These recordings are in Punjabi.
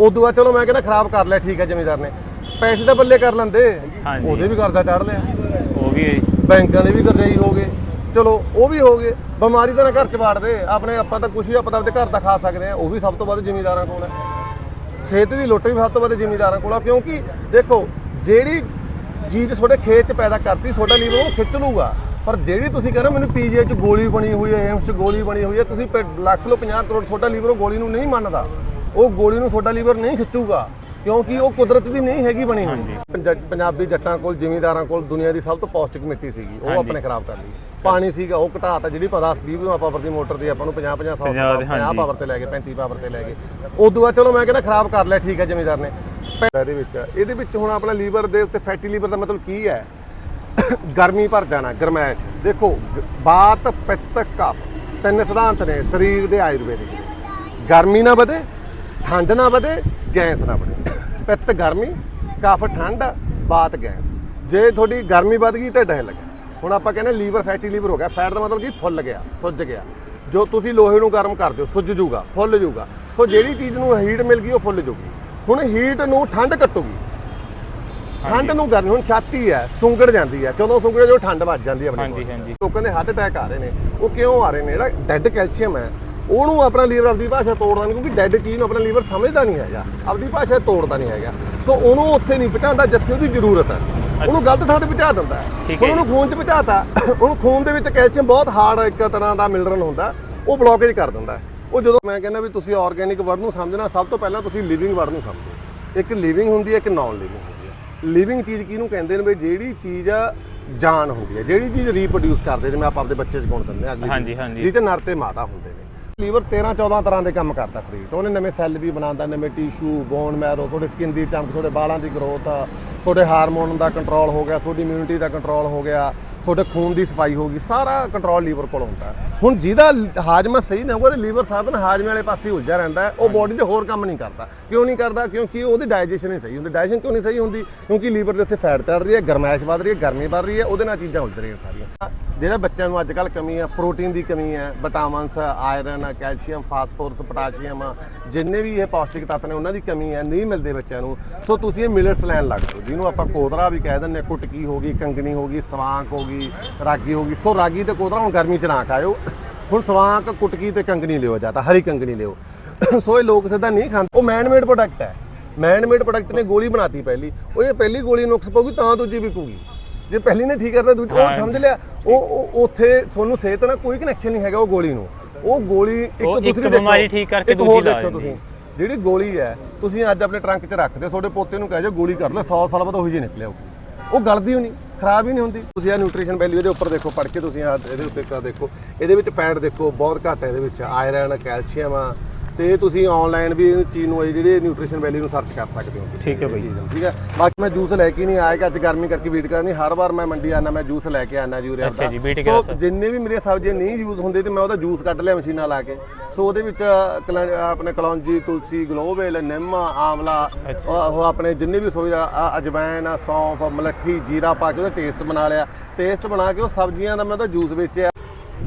ਉਦੋਂ ਬਾਅਦ ਚਲੋ ਮੈਂ ਕਹਿੰਦਾ ਖਰਾਬ ਕਰ ਲਿਆ ਠੀਕ ਹੈ ਜ਼ਮੀਂਦਾਰ ਨੇ। ਪੈਸੇ ਤਾਂ ਬੱਲੇ ਕਰ ਲੈਂਦੇ। ਹਾਂਜੀ। ਉਹਦੇ ਵੀ ਕਰਜ਼ਾ ਚੜ ਲਿਆ। ਉਹ ਵੀ ਹੈ। ਬੈਂਕਾਂ ਦੇ ਵੀ ਕਰਜ਼ਈ ਹੋ ਗਏ। ਚਲੋ ਉਹ ਵੀ ਹੋ ਗਏ। ਬਿਮਾਰੀ ਤਾਂ ਨਾ ਘਰ ਚ ਵਾੜਦੇ ਆਪਣੇ ਆਪਾਂ ਤਾਂ ਕੁਝ ਵੀ ਆਪਾਂ ਤਾਂ ਆਪਣੇ ਘਰ ਦਾ ਖਾ ਸਕਦੇ ਆ। ਉਹ ਵੀ ਸਭ ਤੋਂ ਵੱਧ ਜ਼ਿਮੀਂਦਾਰਾਂ ਕੋਲ ਹੈ ਸਿਹਤ ਦੀ ਲੁੱਟ ਵੀ ਸਭ ਤੋਂ ਵੱਧ ਜ਼ਿਮੀਂਦਾਰਾਂ ਕੋਲ ਆ। ਕਿਉਂਕਿ ਦੇਖੋ ਜਿਹੜੀ ਚੀਜ਼ ਤੁਹਾਡੇ ਖੇਤ ਚ ਪੈਦਾ ਕਰਤੀ ਤੁਹਾਡਾ ਲੀਵਰ ਉਹਨੂੰ ਖਿੱਚ ਲੂਗਾ ਪਰ ਜਿਹੜੀ ਤੁਸੀਂ ਕਹਿੰਦੇ ਮੈਨੂੰ ਪੀਜੀਆਈ ਚ ਗੋਲੀ ਬਣੀ ਹੋਈ ਹੈ ਐਮਸ ਚ ਗੋਲੀ ਬਣੀ ਹੋਈ ਹੈ ਤੁਸੀਂ ਪ- ਲੱਖ ਲੋ 50 ਕਰੋੜ ਤੁਹਾਡਾ ਲੀਵਰ ਉਹ ਗੋਲੀ ਨੂੰ ਨਹੀਂ ਮੰਨਦਾ। ਉਹ ਗੋਲੀ ਨੂੰ ਤੁਹਾਡਾ ਲੀਵਰ ਨਹੀਂ ਖਿੱਚੂਗਾ ਕਿਉਂਕਿ ਉਹ ਕੁਦਰਤ ਦੀ ਨਹੀਂ ਹੈਗੀ ਬਣੀ ਹੋਈ। ਪੰਜ- ਪੰਜਾਬੀ ਜੱਟਾਂ ਕੋਲ ਜ਼ਿਮੀਂਦਾਰਾਂ ਕੋਲ ਦੁਨੀਆ ਦੀ ਸਭ ਤੋਂ ਪੌਸ਼ਟਿਕ ਮਿੱਟੀ ਸੀਗੀ ਉਹ ਆਪਣੇ ਖਰਾਬ ਕਰ ਲਈ। ਪਾਣੀ ਸੀਗਾ ਉਹ ਘਟਾਤਾ ਜਿਹੜੀ 10 20 ਪਾਵਰ ਦੀ ਮੋਟਰ ਦੀ ਆਪਾਂ ਨੂੰ 50 50 100 ਪੰਜਾਹ ਦੀ, 50 ਹਾਂਜੀ। ਪਾਵਰ ਤੇ ਲੈ ਗਏ 35 ਪਾਵਰ ਤੇ ਲੈ ਗਏ। ਉਦੋਂ ਬਾਅਦ ਚਲੋ ਮੈਂ ਕਹਿੰਦਾ ਖਰਾਬ ਕਰ ਲਿਆ ਠੀਕ ਹੈ ਜ਼ਿਮੀਂਦਾਰ ਨੇ। ਇਹਦੇ ਵਿੱਚ ਇਹਦੇ ਵਿੱਚ ਹੁਣ ਆਪਣਾ ਲੀਵਰ ਦੇ ਉੱਤੇ ਫੈਟੀ ਲੀਵਰ ਦਾ ਮਤਲਬ ਕੀ ਹੈ? ਗਰਮੀ ਭਰ ਜਾਣਾ ਗਰਮੈਸ਼। ਦੇਖੋ ਗ- ਬਾਤ ਪਿੱਤ ਕਫ। ਤਿੰਨ ਸਿਧਾਂਤ ਨੇ ਸਰੀਰ ਦੇ ਆਯੁਰਵੈਦਿਕ। ਦੇ ਗਰਮੀ ਨਾ ਵਧੇ ਠੰਡ ਨਾ ਵਧੇ ਗੈਸ ਨਾ ਵਧੇ ਪਿੱਤ ਗਰਮੀ ਕਫ ਠੰਡ ਬਾਤ ਗੈਸ। ਜੇ ਤੁਹਾਡੀ ਗਰਮੀ ਵੱਧ ਗਈ ਢਿੱਡ ਹਿੱਲ ਗਿਆ ਹੁਣ ਆਪਾਂ ਕਹਿੰਦੇ ਲੀਵਰ ਫੈਟੀ ਲੀਵਰ ਹੋ ਗਿਆ। ਫੈਟ ਦਾ ਮਤਲਬ ਕੀ ਫੁੱਲ ਗਿਆ ਸੁੱਜ ਗਿਆ। ਜੋ ਤੁਸੀਂ ਲੋਹੇ ਨੂੰ ਗਰਮ ਕਰਦੇ ਹੋ ਸੁੱਜ ਜੂਗਾ ਫੁੱਲ ਜੂਗਾ ਸੋ ਜਿਹੜੀ ਚੀਜ਼ ਨੂੰ ਹੀਟ ਮਿਲ ਗਈ ਉਹ ਫੁੱਲ ਜੂਗੀ ਹੁਣ ਹੀਟ ਨੂੰ ਠੰਡ ਕੱਟੂਗੀ। ਠੰਡ ਨੂੰ ਗਰਮੀ ਹੁਣ ਛਾਤੀ ਹੈ ਸੁੰਗੜ ਜਾਂਦੀ ਹੈ। ਕਦੋਂ ਸੁੰਗੜੇ ਜੋ ਠੰਡ ਵੱਜ ਜਾਂਦੀ ਹੈ ਆਪਣੇ ਹਾਂਜੀ, body ਹਾਂਜੀ। ਚ। ਲੋਕਾਂ ਦੇ ਹਾਰਟ ਅਟੈਕ ਆ ਰਹੇ ਨੇ। ਉਹ ਕਿਉਂ ਆ ਰਹੇ ਨੇ? ਜਿਹੜਾ ਡੈੱਡ ਕੈਲਸ਼ੀਅਮ ਹੈ ਉਹਨੂੰ ਆਪਣਾ ਲੀਵਰ ਆਪਣੀ ਭਾਸ਼ਾ ਤੋੜਦਾ ਨਹੀਂ ਕਿਉਂਕਿ ਡੈੱਡ ਚੀਜ਼ ਨੂੰ ਆਪਣਾ ਲੀਵਰ ਸਮਝਦਾ ਨਹੀਂ ਹੈਗਾ। ਆਪਣੀ ਭਾਸ਼ਾ ਤੋੜਦਾ ਨਹੀਂ ਹੈਗਾ। ਸੋ ਉਹਨੂੰ ਉੱਥੇ ਨਹੀਂ ਪਹੁੰਚਾਉਂਦਾ ਜਿੱਥੇ ਉਹਦੀ ਜ਼ਰੂਰਤ ਹੈ। ਉਹਨੂੰ ਗਲਤ ਥਾਂ ਤੇ ਪਹੁੰਚਾ ਦਿੰਦਾ ਹੁਣ ਉਹਨੂੰ ਖੂਨ 'ਚ ਪਹੁੰਚਾਤਾ। ਉਹਨੂੰ ਖੂਨ ਦੇ ਵਿੱਚ ਕੈਲਸ਼ੀਅਮ ਬਹੁਤ ਹਾਰਡ ਇੱਕ ਤਰ੍ਹਾਂ ਦਾ ਮਿਨਰਲ ਹੁੰਦਾ। ਉਹ ਬਲੌਕੇਜ ਕਰ ਦਿੰਦਾ। ਉਹ ਜਦੋਂ ਮੈਂ ਕਹਿੰਦਾ ਵੀ ਤੁਸੀਂ ਆਰਗੇਨਿਕ ਵਰਡ ਨੂੰ ਸਮਝਣਾ ਸਭ ਤੋਂ ਪਹਿਲਾਂ ਤੁਸੀਂ ਲਿਵਿੰਗ ਵਰਡ ਨੂੰ ਸਮਝੋ। ਇੱਕ ਲਿਵਿੰਗ ਹੁੰਦੀ ਹੈ ਇੱਕ ਨਾਨ ਲਿਵਿੰਗ ਹੁੰਦੀ ਹੈ। ਲਿਵਿੰਗ ਚੀਜ਼ ਕਿਹਨੂੰ ਕਹਿੰਦੇ ਨੇ ਵੀ ਜਿਹੜੀ ਚੀਜ਼ ਜਾਨ ਹੁੰਦੀ ਹੈ। ਜਿਹੜੀ ਚੀਜ਼ ਰੀਪਰੋਡਿਊਸ ਕਰਦੇ ਜਿਵੇਂ ਆਪਾਂ ਆਪਦੇ ਬੱਚੇ ਚ ਗੁਣ ਦਿੰਦੇ ਹਾਂ ਅਗਲੀ ਹਾਂਜੀ, ਹਾਂਜੀ। ਜਿਹ ਤੇ ਨਰ ਤੇ ਮਾਦਾ ਹੁੰਦੇ ਨੇ। ਲੀਵਰ 13 14 ਤਰ੍ਹਾਂ ਦੇ ਕੰਮ ਕਰਦਾ ਸਰੀਰ ਤੋਂ ਉਹਨੇ ਨਵੇਂ ਸੈੱਲ ਵੀ ਬਣਾਉਂਦਾ, ਨਵੇਂ ਟਿਸ਼ੂ ਬੋਨ ਮੈਰੋ ਤੁਹਾਡੇ ਸਕਿਨ ਦੀ ਚਮਕ, ਤੁਹਾਡੇ ਵਾਲਾਂ ਦੀ ਗਰੋਥ ਤੁਹਾਡੇ ਹਾਰਮੋਨ ਦਾ ਕੰਟਰੋਲ ਹੋ ਗਿਆ, ਤੁਹਾਡੀ ਇਮਿਊਨਿਟੀ ਦਾ ਕੰਟਰੋਲ ਹੋ ਗਿਆ, ਤੁਹਾਡੇ ਖੂਨ ਦੀ ਸਫ਼ਾਈ ਹੋ ਗਈ, ਸਾਰਾ ਕੰਟਰੋਲ ਲੀਵਰ ਕੋਲ ਹੁੰਦਾ ਹੈ। ਹੁਣ ਜਿਹਦਾ ਹਾਜ਼ਮਾ ਸਹੀ ਨਾ ਹੋਊਗਾ ਉਹਦੇ ਲੀਵਰ ਸਾਰਾ ਦਿਨ ਹਾਜ਼ਮੇ ਵਾਲੇ ਪਾਸੇ ਉਲਝਿਆ ਰਹਿੰਦਾ ਹੈ ਉਹ ਬੋਡੀ ਦੇ ਹੋਰ ਕੰਮ ਨਹੀਂ ਕਰਦਾ। ਕਿਉਂ ਨਹੀਂ ਕਰਦਾ? ਕਿਉਂਕਿ ਉਹਦੀ ਡਾਈਜੈਸ਼ਨ ਨਹੀਂ ਸਹੀ ਹੁੰਦੀ। ਡਾਈਜੈਸ਼ਨ ਕਿਉਂ ਨਹੀਂ ਸਹੀ ਹੁੰਦੀ? ਕਿਉਂਕਿ ਲੀਵਰ ਦੇ ਉੱਤੇ ਫੈਟ ਚੜ ਰਹੀ ਹੈ ਗਰਮੈਸ਼ ਵੱਧ ਰਹੀ ਹੈ ਗਰਮੀ ਵੱਧ ਰਹੀ ਹੈ ਉਹਦੇ ਨਾਲ ਚੀਜ਼ਾਂ ਉਲਝ ਰਹੀਆਂ ਸਾਰੀਆਂ। ਜਿਹੜਾ ਬੱਚਿਆਂ ਨੂੰ ਅੱਜ ਕੱਲ ਕਮੀ ਹੈ ਪ੍ਰੋਟੀਨ ਦੀ ਕਮੀ ਹੈ vitamins iron calcium phosphorus potassium ਜਿੰਨੇ ਵੀ ਇਹ ਪੌਸ਼ਟਿਕ ਤੱਤ ਨੇ ਉਹਨਾਂ ਦੀ ਕਮੀ ਹੈ ਨਹੀਂ ਮਿਲਦੇ ਬੱਚਿਆਂ ਨੂੰ। ਸੋ ਤੁਸੀਂ ਇਹ ਮਿਲਟਸ ਲੈਣ ਲੱਗ ਜਾਓ ਜਿਹਨੂੰ ਆਪਾਂ ਕੋਦਰਾ ਵੀ ਕਹਿ ਦਿੰਦੇ ਕੁਟਕੀ ਹੋ ਗਈ ਕੰਗਣੀ ਹੋ ਗਈ ਸਵਾਂਕ ਹੋ ਗਈ ਰਾਗੀ ਹੋ ਗਈ। ਸੋ ਰਾਗੀ ਤੇ ਕੋਦਰਾ ਹੁਣ ਗਰਮੀ ਚ ਨਾ ਖਾਇਓ। ਹੁਣ ਸਵਾਂਕ ਕੁਟਕੀ ਤੇ ਕੰਗਣੀ ਲਿਓ ਜਾਂ ਤਾਂ ਹਰੀ ਕੰਗਣੀ ਲਿਓ। ਸੋ ਇਹ ਲੋਕ ਸਿੱਧਾ ਨਹੀਂ ਖਾਂਦੇ। ਉਹ ਮੈਨ ਮੇਡ ਪ੍ਰੋਡਕਟ ਹੈ। ਮੈਨ ਮੇਡ ਪ੍ਰੋਡਕਟ ਨੇ ਗੋਲੀ ਬਣਾਤੀ ਪਹਿਲੀ। ਉਹ ਇਹ ਪਹਿਲੀ ਗੋਲੀ ਨੁਕਸ ਪਊਗੀ ਤਾਂ ਦੂਜੀ ਵਿਕੂਗੀ। ਜੇ ਪਹਿਲੀ ਨੇ ਠੀਕ ਕਰਦਾ ਦੂਜੀ ਉਹ। ਸਮਝ ਲਿਆ। ਉਹ ਉੱਥੇ ਤੁਹਾਨੂੰ ਸਿਹਤ ਨਾਲ ਕੋਈ ਕਨੈਕਸ਼ਨ ਨਹੀਂ ਹੈਗਾ ਉਹ ਗੋਲੀ ਨੂੰ। ਉਹ ਗੋਲੀ ਇੱਕ ਦੂਸਰੀ ਬਿਮਾਰੀ ਠੀਕ ਕਰਕੇ ਦੂਜੀ ਲਾ ਦਿੰਦੀ। ਤੁਸੀਂ। ਜਿਹੜੀ ਗੋਲੀ ਹੈ ਤੁਸੀਂ ਅੱਜ ਆਪਣੇ ਟਰੰਕ 'ਚ ਰੱਖਦੇ ਤੁਹਾਡੇ ਪੋਤੇ ਨੂੰ ਕਹਿ ਜਾਓ ਗੋਲੀ ਕੱਢ ਲੈ 100 ਸਾਲ ਬਾਅਦ ਉਹੀ ਜਿਹੀ ਨਿਕਲੇ ਉਹ ਗਲਦੀ ਹੋਣੀ। ਖਰਾਬ ਹੀ ਨਹੀਂ ਹੁੰਦੀ। ਤੁਸੀਂ ਆ ਨਿਊਟ੍ਰੀਸ਼ਨ ਵੈਲਿਊ ਇਹਦੇ ਉੱਪਰ ਦੇਖੋ, ਪੜ੍ਹ ਕੇ ਤੁਸੀਂ ਆ ਇਹਦੇ ਉੱਤੇ ਕਾ ਦੇਖੋ। ਇਹਦੇ ਵਿੱਚ ਫੈਟ ਦੇਖੋ, ਬਹੁਤ ਘੱਟ ਹੈ ਇਹਦੇ ਵਿੱਚ। ਆਇਰਨ ਕੈਲਸ਼ੀਅਮ ਆ ਤੇ ਤੁਸੀਂ ਆਨਲਾਈਨ ਵੀ ਇਹ ਚੀਜ਼ ਨੂੰ ਇਹ ਜਿਹੜੇ ਨਿਊਟ੍ਰੀਸ਼ਨ ਵੈਲਿਊ ਨੂੰ ਸਰਚ ਕਰ ਸਕਦੇ ਹੋ ਤੁਸੀਂ ਠੀਕ ਹੈ ਇਹ ਬਾਈ। ਚੀਜ਼ ਨੂੰ, ਠੀਕ ਹੈ? ਬਾਕੀ ਮੈਂ ਜੂਸ ਲੈ ਕੇ ਨਹੀਂ ਆਇਆ ਕਿ ਅੱਜ ਗਰਮੀ ਕਰਕੇ ਵੇਟ ਕਰਨੀ ਹਰ ਵਾਰ ਮੈਂ ਮੰਡੀ ਆਣਾ ਮੈਂ ਜੂਸ ਲੈ ਕੇ ਆਣਾ ਯੂਰੀਆ ਅੱਛਾ ਜੀ, beet ਸੋ। ਜਿੰਨੇ ਵੀ ਮੇਰੀਆਂ ਸਬਜ਼ੀਆਂ ਨਹੀਂ ਯੂਜ਼ ਹੁੰਦੇ ਤੇ ਮੈਂ ਉਹਦਾ ਜੂਸ ਕੱਢ ਲਿਆ ਮਸ਼ੀਨਾਂ ਲਾ ਕੇ। ਸੋ ਉਹਦੇ ਵਿੱਚ ਕਲਾ- ਆਪਣੇ ਕਲੌਂਜੀ ਤੁਲਸੀ ਗਲੋਬੇਲ ਨਿੰਮ ਆਮਲਾ ਉਹ ਉਹ ਆਪਣੇ ਜਿੰਨੇ ਵੀ ਸੋਇਆ ਅਜਵਾਇਨ ਸੌਂਫ ਮਲੱਠੀ ਜੀਰਾ ਪਾ ਕੇ ਉਹਦਾ ਟੇਸਟ ਬਣਾ ਲਿਆ। ਟੇਸਟ ਬਣਾ ਕੇ ਉਹ ਸਬਜ਼ੀਆਂ ਦਾ ਮੈਂ ਉਹਦਾ ਜੂਸ ਵੇਚਿਆ।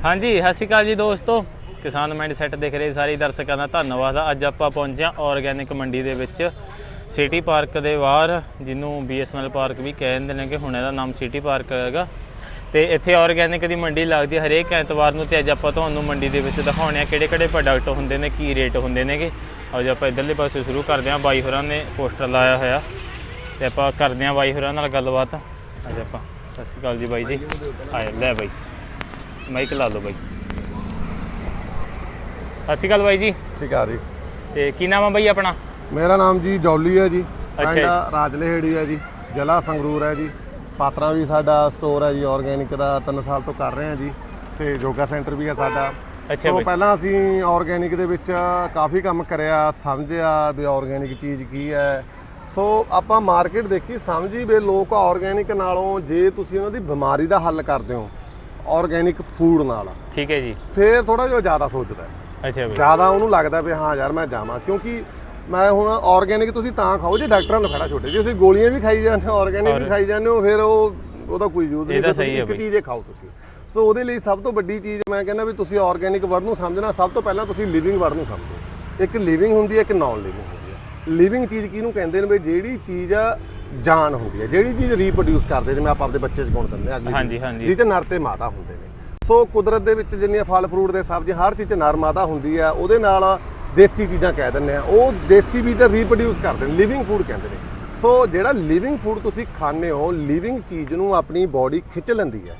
ਹਾਂਜੀ ਸਤਿ ਸ਼੍ਰੀ ਅਕਾਲ ਜੀ ਦੋਸਤੋ। ਕਿਸਾਨ ਮਾਈਂਡ ਸੈੱਟ ਦੇਖ ਰਹੇ ਸਾਰੇ ਦਰਸ਼ਕਾਂ ਦਾ ਧੰਨਵਾਦ। ਅੱਜ ਆਪਾਂ ਪਹੁੰਚਿਆ ਹਾਂ ਆਰਗੈਨਿਕ ਮੰਡੀ ਦੇ ਵਿੱਚ। ਸਿਟੀ ਪਾਰਕ ਦੇ ਬਾਹਰ, ਜਿਹਨੂੰ ਬੀਐਸਐਨਐਲ ਪਾਰਕ ਵੀ ਕਹਿੰਦੇ ਨੇ ਕਿ ਹੁਣ ਇਹਦਾ ਨਾਮ ਸਿਟੀ ਪਾਰਕ ਹੈਗਾ। ਤੇ ਇੱਥੇ ਆਰਗੈਨਿਕ ਦੀ ਮੰਡੀ ਲੱਗਦੀ ਹੈ ਹਰੇਕ ਐਤਵਾਰ ਨੂੰ, ਤੇ ਅੱਜ ਆਪਾਂ ਤੁਹਾਨੂੰ ਮੰਡੀ ਦੇ ਵਿੱਚ ਦਿਖਾਉਣੇ ਆ ਕਿਹੜੇ ਕਿਹੜੇ ਪ੍ਰੋਡਕਟ ਹੁੰਦੇ ਨੇ, ਕੀ ਰੇਟ ਹੁੰਦੇ ਨੇਗੇ। ਅੱਜ ਆਪਾਂ ਇਧਰਲੇ ਪਾਸੇ ਸ਼ੁਰੂ ਕਰਦੇ ਹਾਂ। ਬਾਈ ਹੋਰਾਂ ਨੇ ਪੋਸਟਰ ਲਾਇਆ ਹੋਇਆ। ਤੇ ਆਪਾਂ ਕਰਦੇ ਹਾਂ ਬਾਈ ਹੋਰਾਂ ਨਾਲ ਗੱਲਬਾਤ। ਅੱਜ ਆਪਾਂ। ਸਤਿ ਸ਼੍ਰੀ ਅਕਾਲ ਜੀ ਬਾਈ ਜੀ। ਆਏ, ਲੈ ਬਾਈ। ਮਾਈਕ ਲਾ ਲਓ ਬਾਈ। ਸਤਿ ਸ਼੍ਰੀ ਅਕਾਲ ਬਾਈ ਜੀ। ਸਿਕਾਰੀ ਤੇ ਕੀ ਨਾਮ ਆ ਬਾਈ ਆਪਣਾ? ਮੇਰਾ ਨਾਮ ਜੀ ਜੌਲੀ ਹੈ ਜੀ। ਅੱਛਾ ਪਿੰਡ ਰਾਜਲੇਹੜੀ ਹੈ ਜੀ। ਜ਼ਿਲ੍ਹਾ ਸੰਗਰੂਰ ਹੈ ਜੀ। ਪਾਤਰਾ ਵੀ ਸਾਡਾ ਸਟੋਰ ਹੈ ਜੀ ਆਰਗੈਨਿਕ ਦਾ 3 ਸਾਲ ਤੋਂ ਕਰ ਰਹੇ ਹਾਂ ਜੀ। ਤੇ ਯੋਗਾ ਸੈਂਟਰ ਵੀ ਹੈ ਸਾਡਾ। ਅੱਛਾ ਬਾਈ। ਪਹਿਲਾਂ ਅਸੀਂ ਆਰਗੈਨਿਕ ਦੇ ਵਿੱਚ ਕਾਫੀ ਕੰਮ ਕਰਿਆ ਸਮਝਿਆ ਵੀ ਆਰਗੈਨਿਕ ਚੀਜ਼ ਕੀ ਹੈ। ਸੋ ਆਪਾਂ ਮਾਰਕੀਟ ਦੇਖੀ ਸਮਝੀ ਵੀ ਲੋਕ ਆਰਗੈਨਿਕ ਨਾਲੋਂ ਜੇ ਤੁਸੀਂ ਉਹਨਾਂ ਦੀ ਬਿਮਾਰੀ ਦਾ ਹੱਲ ਕਰਦੇ ਹੋ ਆਰਗੈਨਿਕ ਫੂਡ ਨਾਲ। ਠੀਕ ਹੈ ਜੀ। ਫੇਰ ਥੋੜਾ ਜਿਹਾ ਜ਼ਿਆਦਾ ਸੋਚਦਾ ਹੈ। ਅੱਛਾ ਬਾਈ ਜ਼ਿਆਦਾ ਉਹਨੂੰ ਲੱਗਦਾ ਵੀ ਹਾਂ ਯਾਰ ਮੈਂ ਜਾਵਾਂ ਕਿਉਂਕਿ ਮੈਂ ਹੁਣ ਆਰਗੈਨਿਕ ਤੁਸੀਂ ਤਾਂ ਖਾਓ ਜੇ ਡਾਕਟਰਾਂ ਨੂੰ ਖੜਾ ਛੋਟੇ ਜੇ ਤੁਸੀਂ ਗੋਲੀਆਂ ਵੀ ਖਾਈ ਜਾਂਦੇ ਹੋ ਆਰਗੈਨਿਕ ਵੀ ਖਾਈ ਜਾਂਦੇ ਹੋ ਫਿਰ ਉਹ ਉਹਦਾ ਕੋਈ ਯੂਜ਼ ਨਹੀਂ ਇੱਕ। ਚੀਜ਼ ਹੀ ਖਾਓ ਤੁਸੀਂ। ਸੋ ਉਹਦੇ ਲਈ ਸਭ ਤੋਂ ਵੱਡੀ ਚੀਜ਼ ਮੈਂ ਕਹਿੰਦਾ ਵੀ ਤੁਸੀਂ ਆਰਗੈਨਿਕ ਵਰਡ ਨੂੰ ਸਮਝਣਾ ਸਭ ਤੋਂ ਪਹਿਲਾਂ ਤੁਸੀਂ ਲਿਵਿੰਗ ਵਰਡ ਨੂੰ ਸਮਝੋ। ਇੱਕ ਲਿਵਿੰਗ ਹੁੰਦੀ ਹੈ ਇੱਕ ਨਾਨ ਲਿਵਿੰਗ ਹੁੰਦੀ ਹੈ। ਲਿਵਿੰਗ ਚੀਜ਼ ਕਿਹਨੂੰ ਕਹਿੰਦੇ ਨੇ ਵੀ ਜਿਹੜੀ ਚੀਜ਼ ਜਾਨ ਹੁੰਦੀ ਹੈ ਜਿਹੜੀ ਚੀਜ਼ ਰੀਪਰੋਡਿਊਸ ਕਰਦੇ ਜਿਵੇਂ ਆਪਾਂ ਆਪਦੇ ਬੱਚੇ ਚ ਗੁਣ ਦਿੰਦੇ ਹਾਂ ਅਗਲੀ ਹਾਂਜੀ, ਹਾਂਜੀ। ਜਿਹ ਚ ਨਰ ਤੇ ਮਾਦਾ ਹੁੰਦੇ ਨੇ। ਸੋ ਕੁਦਰਤ ਦੇ ਵਿੱਚ ਜਿੰਨੀਆਂ ਫਲ ਫਰੂਟ ਦੇ ਸਬਜ਼ੀ ਹਰ ਚੀਜ਼ ਨਰ ਮਾਦਾ ਹੁੰਦੀ ਹੈ ਉਹਦੇ ਨਾਲ ਦੇਸੀ ਚੀਜ਼ਾਂ ਕਹਿ ਦਿੰਦੇ ਆ ਉਹ ਦੇਸੀ ਵੀ ਤਾਂ ਰੀਪਰੋਡਿਊਸ ਕਰਦੇ ਨੇ ਲਿਵਿੰਗ ਫੂਡ ਕਹਿੰਦੇ ਨੇ ਸੋ ਜਿਹੜਾ ਲਿਵਿੰਗ ਫੂਡ ਤੁਸੀਂ ਖਾਂਦੇ ਹੋ ਲਿਵਿੰਗ ਚੀਜ਼ ਨੂੰ ਆਪਣੀ ਬਾਡੀ ਖਿੱਚ ਲੈਂਦੀ ਹੈ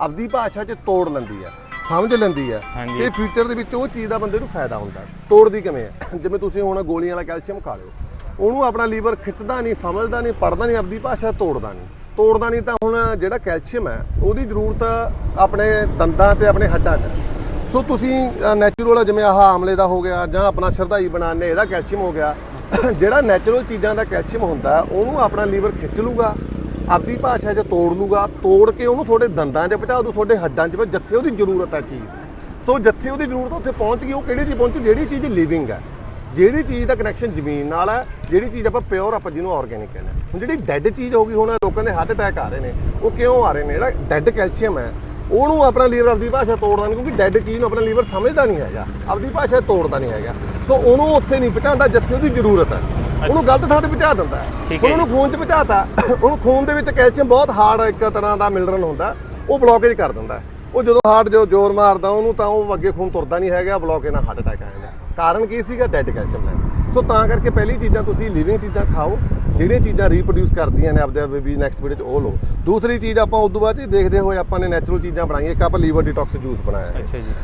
ਆਪਦੀ ਭਾਸ਼ਾ 'ਚ ਤੋੜ ਲੈਂਦੀ ਹੈ ਸਮਝ ਲੈਂਦੀ ਹੈ। ਤੇ ਫਿਊਚਰ ਦੇ ਵਿੱਚ ਉਹ ਚੀਜ਼ ਦਾ ਬੰਦੇ ਨੂੰ ਫਾਇਦਾ ਹੁੰਦਾ। ਤੋੜਦੀ ਕਿਵੇਂ ਹੈ ਜਿਵੇਂ ਤੁਸੀਂ ਹੁਣ ਗੋਲੀਆਂ ਵਾਲਾ ਕੈਲਸ਼ੀਅਮ ਖਾ ਲਿਓ ਉਹਨੂੰ ਆਪਣਾ ਲੀਵਰ ਖਿੱਚਦਾ ਨਹੀਂ ਸਮਝਦਾ ਨਹੀਂ ਪੜਦਾ ਨਹੀਂ ਆਪਦੀ ਭਾਸ਼ਾ ਤੋੜਦਾ ਨਹੀਂ ਤੋੜਦਾ ਨਹੀਂ ਤਾਂ ਹੁਣ ਜਿਹੜਾ ਕੈਲਸ਼ੀਅਮ ਹੈ, ਉਹਦੀ ਜ਼ਰੂਰਤ ਆਪਣੇ ਦੰਦਾਂ ਤੇ ਆਪਣੇ ਹੱਡਾਂ 'ਚ ਸੋ ਤੁਸੀਂ ਨੈਚੁਰਲ ਜਿਵੇਂ ਆਹ ਆਮਲੇ ਦਾ ਹੋ ਗਿਆ ਜਾਂ ਆਪਣਾ ਸ਼ਰਧਾਈ ਬਣਾਉਂਦੇ ਇਹਦਾ ਕੈਲਸ਼ੀਅਮ ਹੋ ਗਿਆ। ਜਿਹੜਾ ਨੈਚੁਰਲ ਚੀਜ਼ਾਂ ਦਾ ਕੈਲਸ਼ੀਅਮ ਹੁੰਦਾ, ਉਹਨੂੰ ਆਪਣਾ ਲੀਵਰ ਖਿੱਚ ਲੂਗਾ, ਆਪਦੀ ਭਾਸ਼ਾ 'ਚ ਤੋੜ ਲੂਗਾ, ਤੋੜ ਕੇ ਉਹਨੂੰ ਤੁਹਾਡੇ ਦੰਦਾਂ 'ਚ ਪਹੁੰਚਾ ਦੂ ਤੁਹਾਡੇ ਹੱਡਾਂ 'ਚ ਪਹੁੰਚ- ਜਿੱਥੇ ਉਹਦੀ ਜ਼ਰੂਰਤ ਹੈ ਚੀਜ਼ ਦੀ। ਸੋ ਜਿੱਥੇ ਉਹਦੀ ਜ਼ਰੂਰਤ ਉੱਥੇ ਪਹੁੰਚ ਗਈ, ਉਹ ਕਿਹੜੀ ਚੀਜ਼ ਪਹੁੰਚੀ? ਜਿਹੜੀ ਚੀਜ਼ ਲਿਵਿੰਗ ਹੈ। ਜਿਹੜੀ ਚੀਜ਼ ਦਾ ਕਨੈਕਸ਼ਨ ਜ਼ਮੀਨ ਨਾਲ ਹੈ ਜਿਹੜੀ ਚੀਜ਼ ਆਪਾਂ ਪਿਓਰ ਆਪਾਂ ਜਿਹਨੂੰ ਆਰਗੇਨਿਕ ਕਹਿੰਦੇ ਹਾਂ। ਹੁਣ ਜਿਹੜੀ ਡੈੱਡ ਚੀਜ਼ ਹੋ ਗਈ ਹੁਣ ਲੋਕਾਂ ਦੇ ਹਾਰਟ ਅਟੈਕ ਆ ਰਹੇ ਨੇ ਉਹ ਕਿਉਂ ਆ ਰਹੇ ਨੇ? ਜਿਹੜਾ ਡੈੱਡ ਕੈਲਸ਼ੀਅਮ ਹੈ ਉਹਨੂੰ ਆਪਣਾ ਲੀਵਰ ਆਪਦੀ ਭਾਸ਼ਾ ਤੋੜਦਾ ਨਹੀਂ ਕਿਉਂਕਿ ਡੈੱਡ ਚੀਜ਼ ਨੂੰ ਆਪਣਾ ਲੀਵਰ ਸਮਝਦਾ ਨਹੀਂ ਹੈਗਾ। ਆਪਦੀ ਭਾਸ਼ਾ ਤੋੜਦਾ ਨਹੀਂ ਹੈਗਾ। ਸੋ ਉਹਨੂੰ ਉੱਥੇ ਨਹੀਂ ਪਹੁੰਚਾਉਂਦਾ ਜਿੱਥੇ ਉਹਦੀ ਜ਼ਰੂਰਤ ਹੈ। ਉਹਨੂੰ ਗਲਤ ਥਾਂ ਤੇ ਪਹੁੰਚਾ ਦਿੰਦਾ ਹੈ। ਉਹਨੂੰ ਖੂਨ 'ਚ ਪਹੁੰਚਾਤਾ ਉਹਨੂੰ ਖੂਨ ਦੇ ਵਿੱਚ ਕੈਲਸ਼ੀਅਮ ਬਹੁਤ ਹਾਰਡ ਇੱਕ ਤਰ੍ਹਾਂ ਦਾ ਮਿਨਰਲ ਹੁੰਦਾ ਉਹ ਬਲੌਕੇਜ ਕਰ ਦਿੰਦਾ। ਉਹ ਜਦੋਂ ਹਾਰਟ ਜੋ ਜ਼ੋਰ ਮਾਰਦਾ ਉਹਨੂੰ ਤਾਂ ਉਹ ਅੱਗੇ ਖੂਨ ਤੁਰਦਾ ਨਹੀਂ ਹੈਗਾ ਬਲੌਕੇ ਨਾਲ ਹਾਰਟ ਅਟੈਕ ਆ ਜਾਂਦਾ ਕਾਰਨ ਕੀ ਸੀਗਾ? ਡੈਡ ਕੈਲਸ਼ੀਅਮ ਲੈਣ ਸੋ ਤਾਂ ਕਰਕੇ ਪਹਿਲੀ ਚੀਜ਼ਾਂ ਤੁਸੀਂ ਲਿਵਿੰਗ ਚੀਜ਼ਾਂ ਖਾਓ, ਜਿਹੜੀਆਂ ਚੀਜ਼ਾਂ ਰੀਪਰੋਡਿਊਸ ਕਰਦੀਆਂ ਨੇ ਆਪਦੇ ਵੀ ਨੈਕਸਟ ਵੀਡੀਓ 'ਚ ਉਹ ਲਓ। ਦੂਸਰੀ ਚੀਜ਼ ਆਪਾਂ ਉਦੋਂ ਬਾਅਦ ਜੀ ਦੇਖਦੇ ਹੋਏ ਆਪਾਂ ਨੇ ਨੈਚੁਰਲ ਚੀਜ਼ਾਂ ਬਣਾਈਆਂ। ਇੱਕ ਆਪਾਂ ਲੀਵਰ ਡਿਟੌਕਸ ਜੂਸ ਬਣਾਇਆ ਹੈ। ਅੱਛਾ ਜੀ।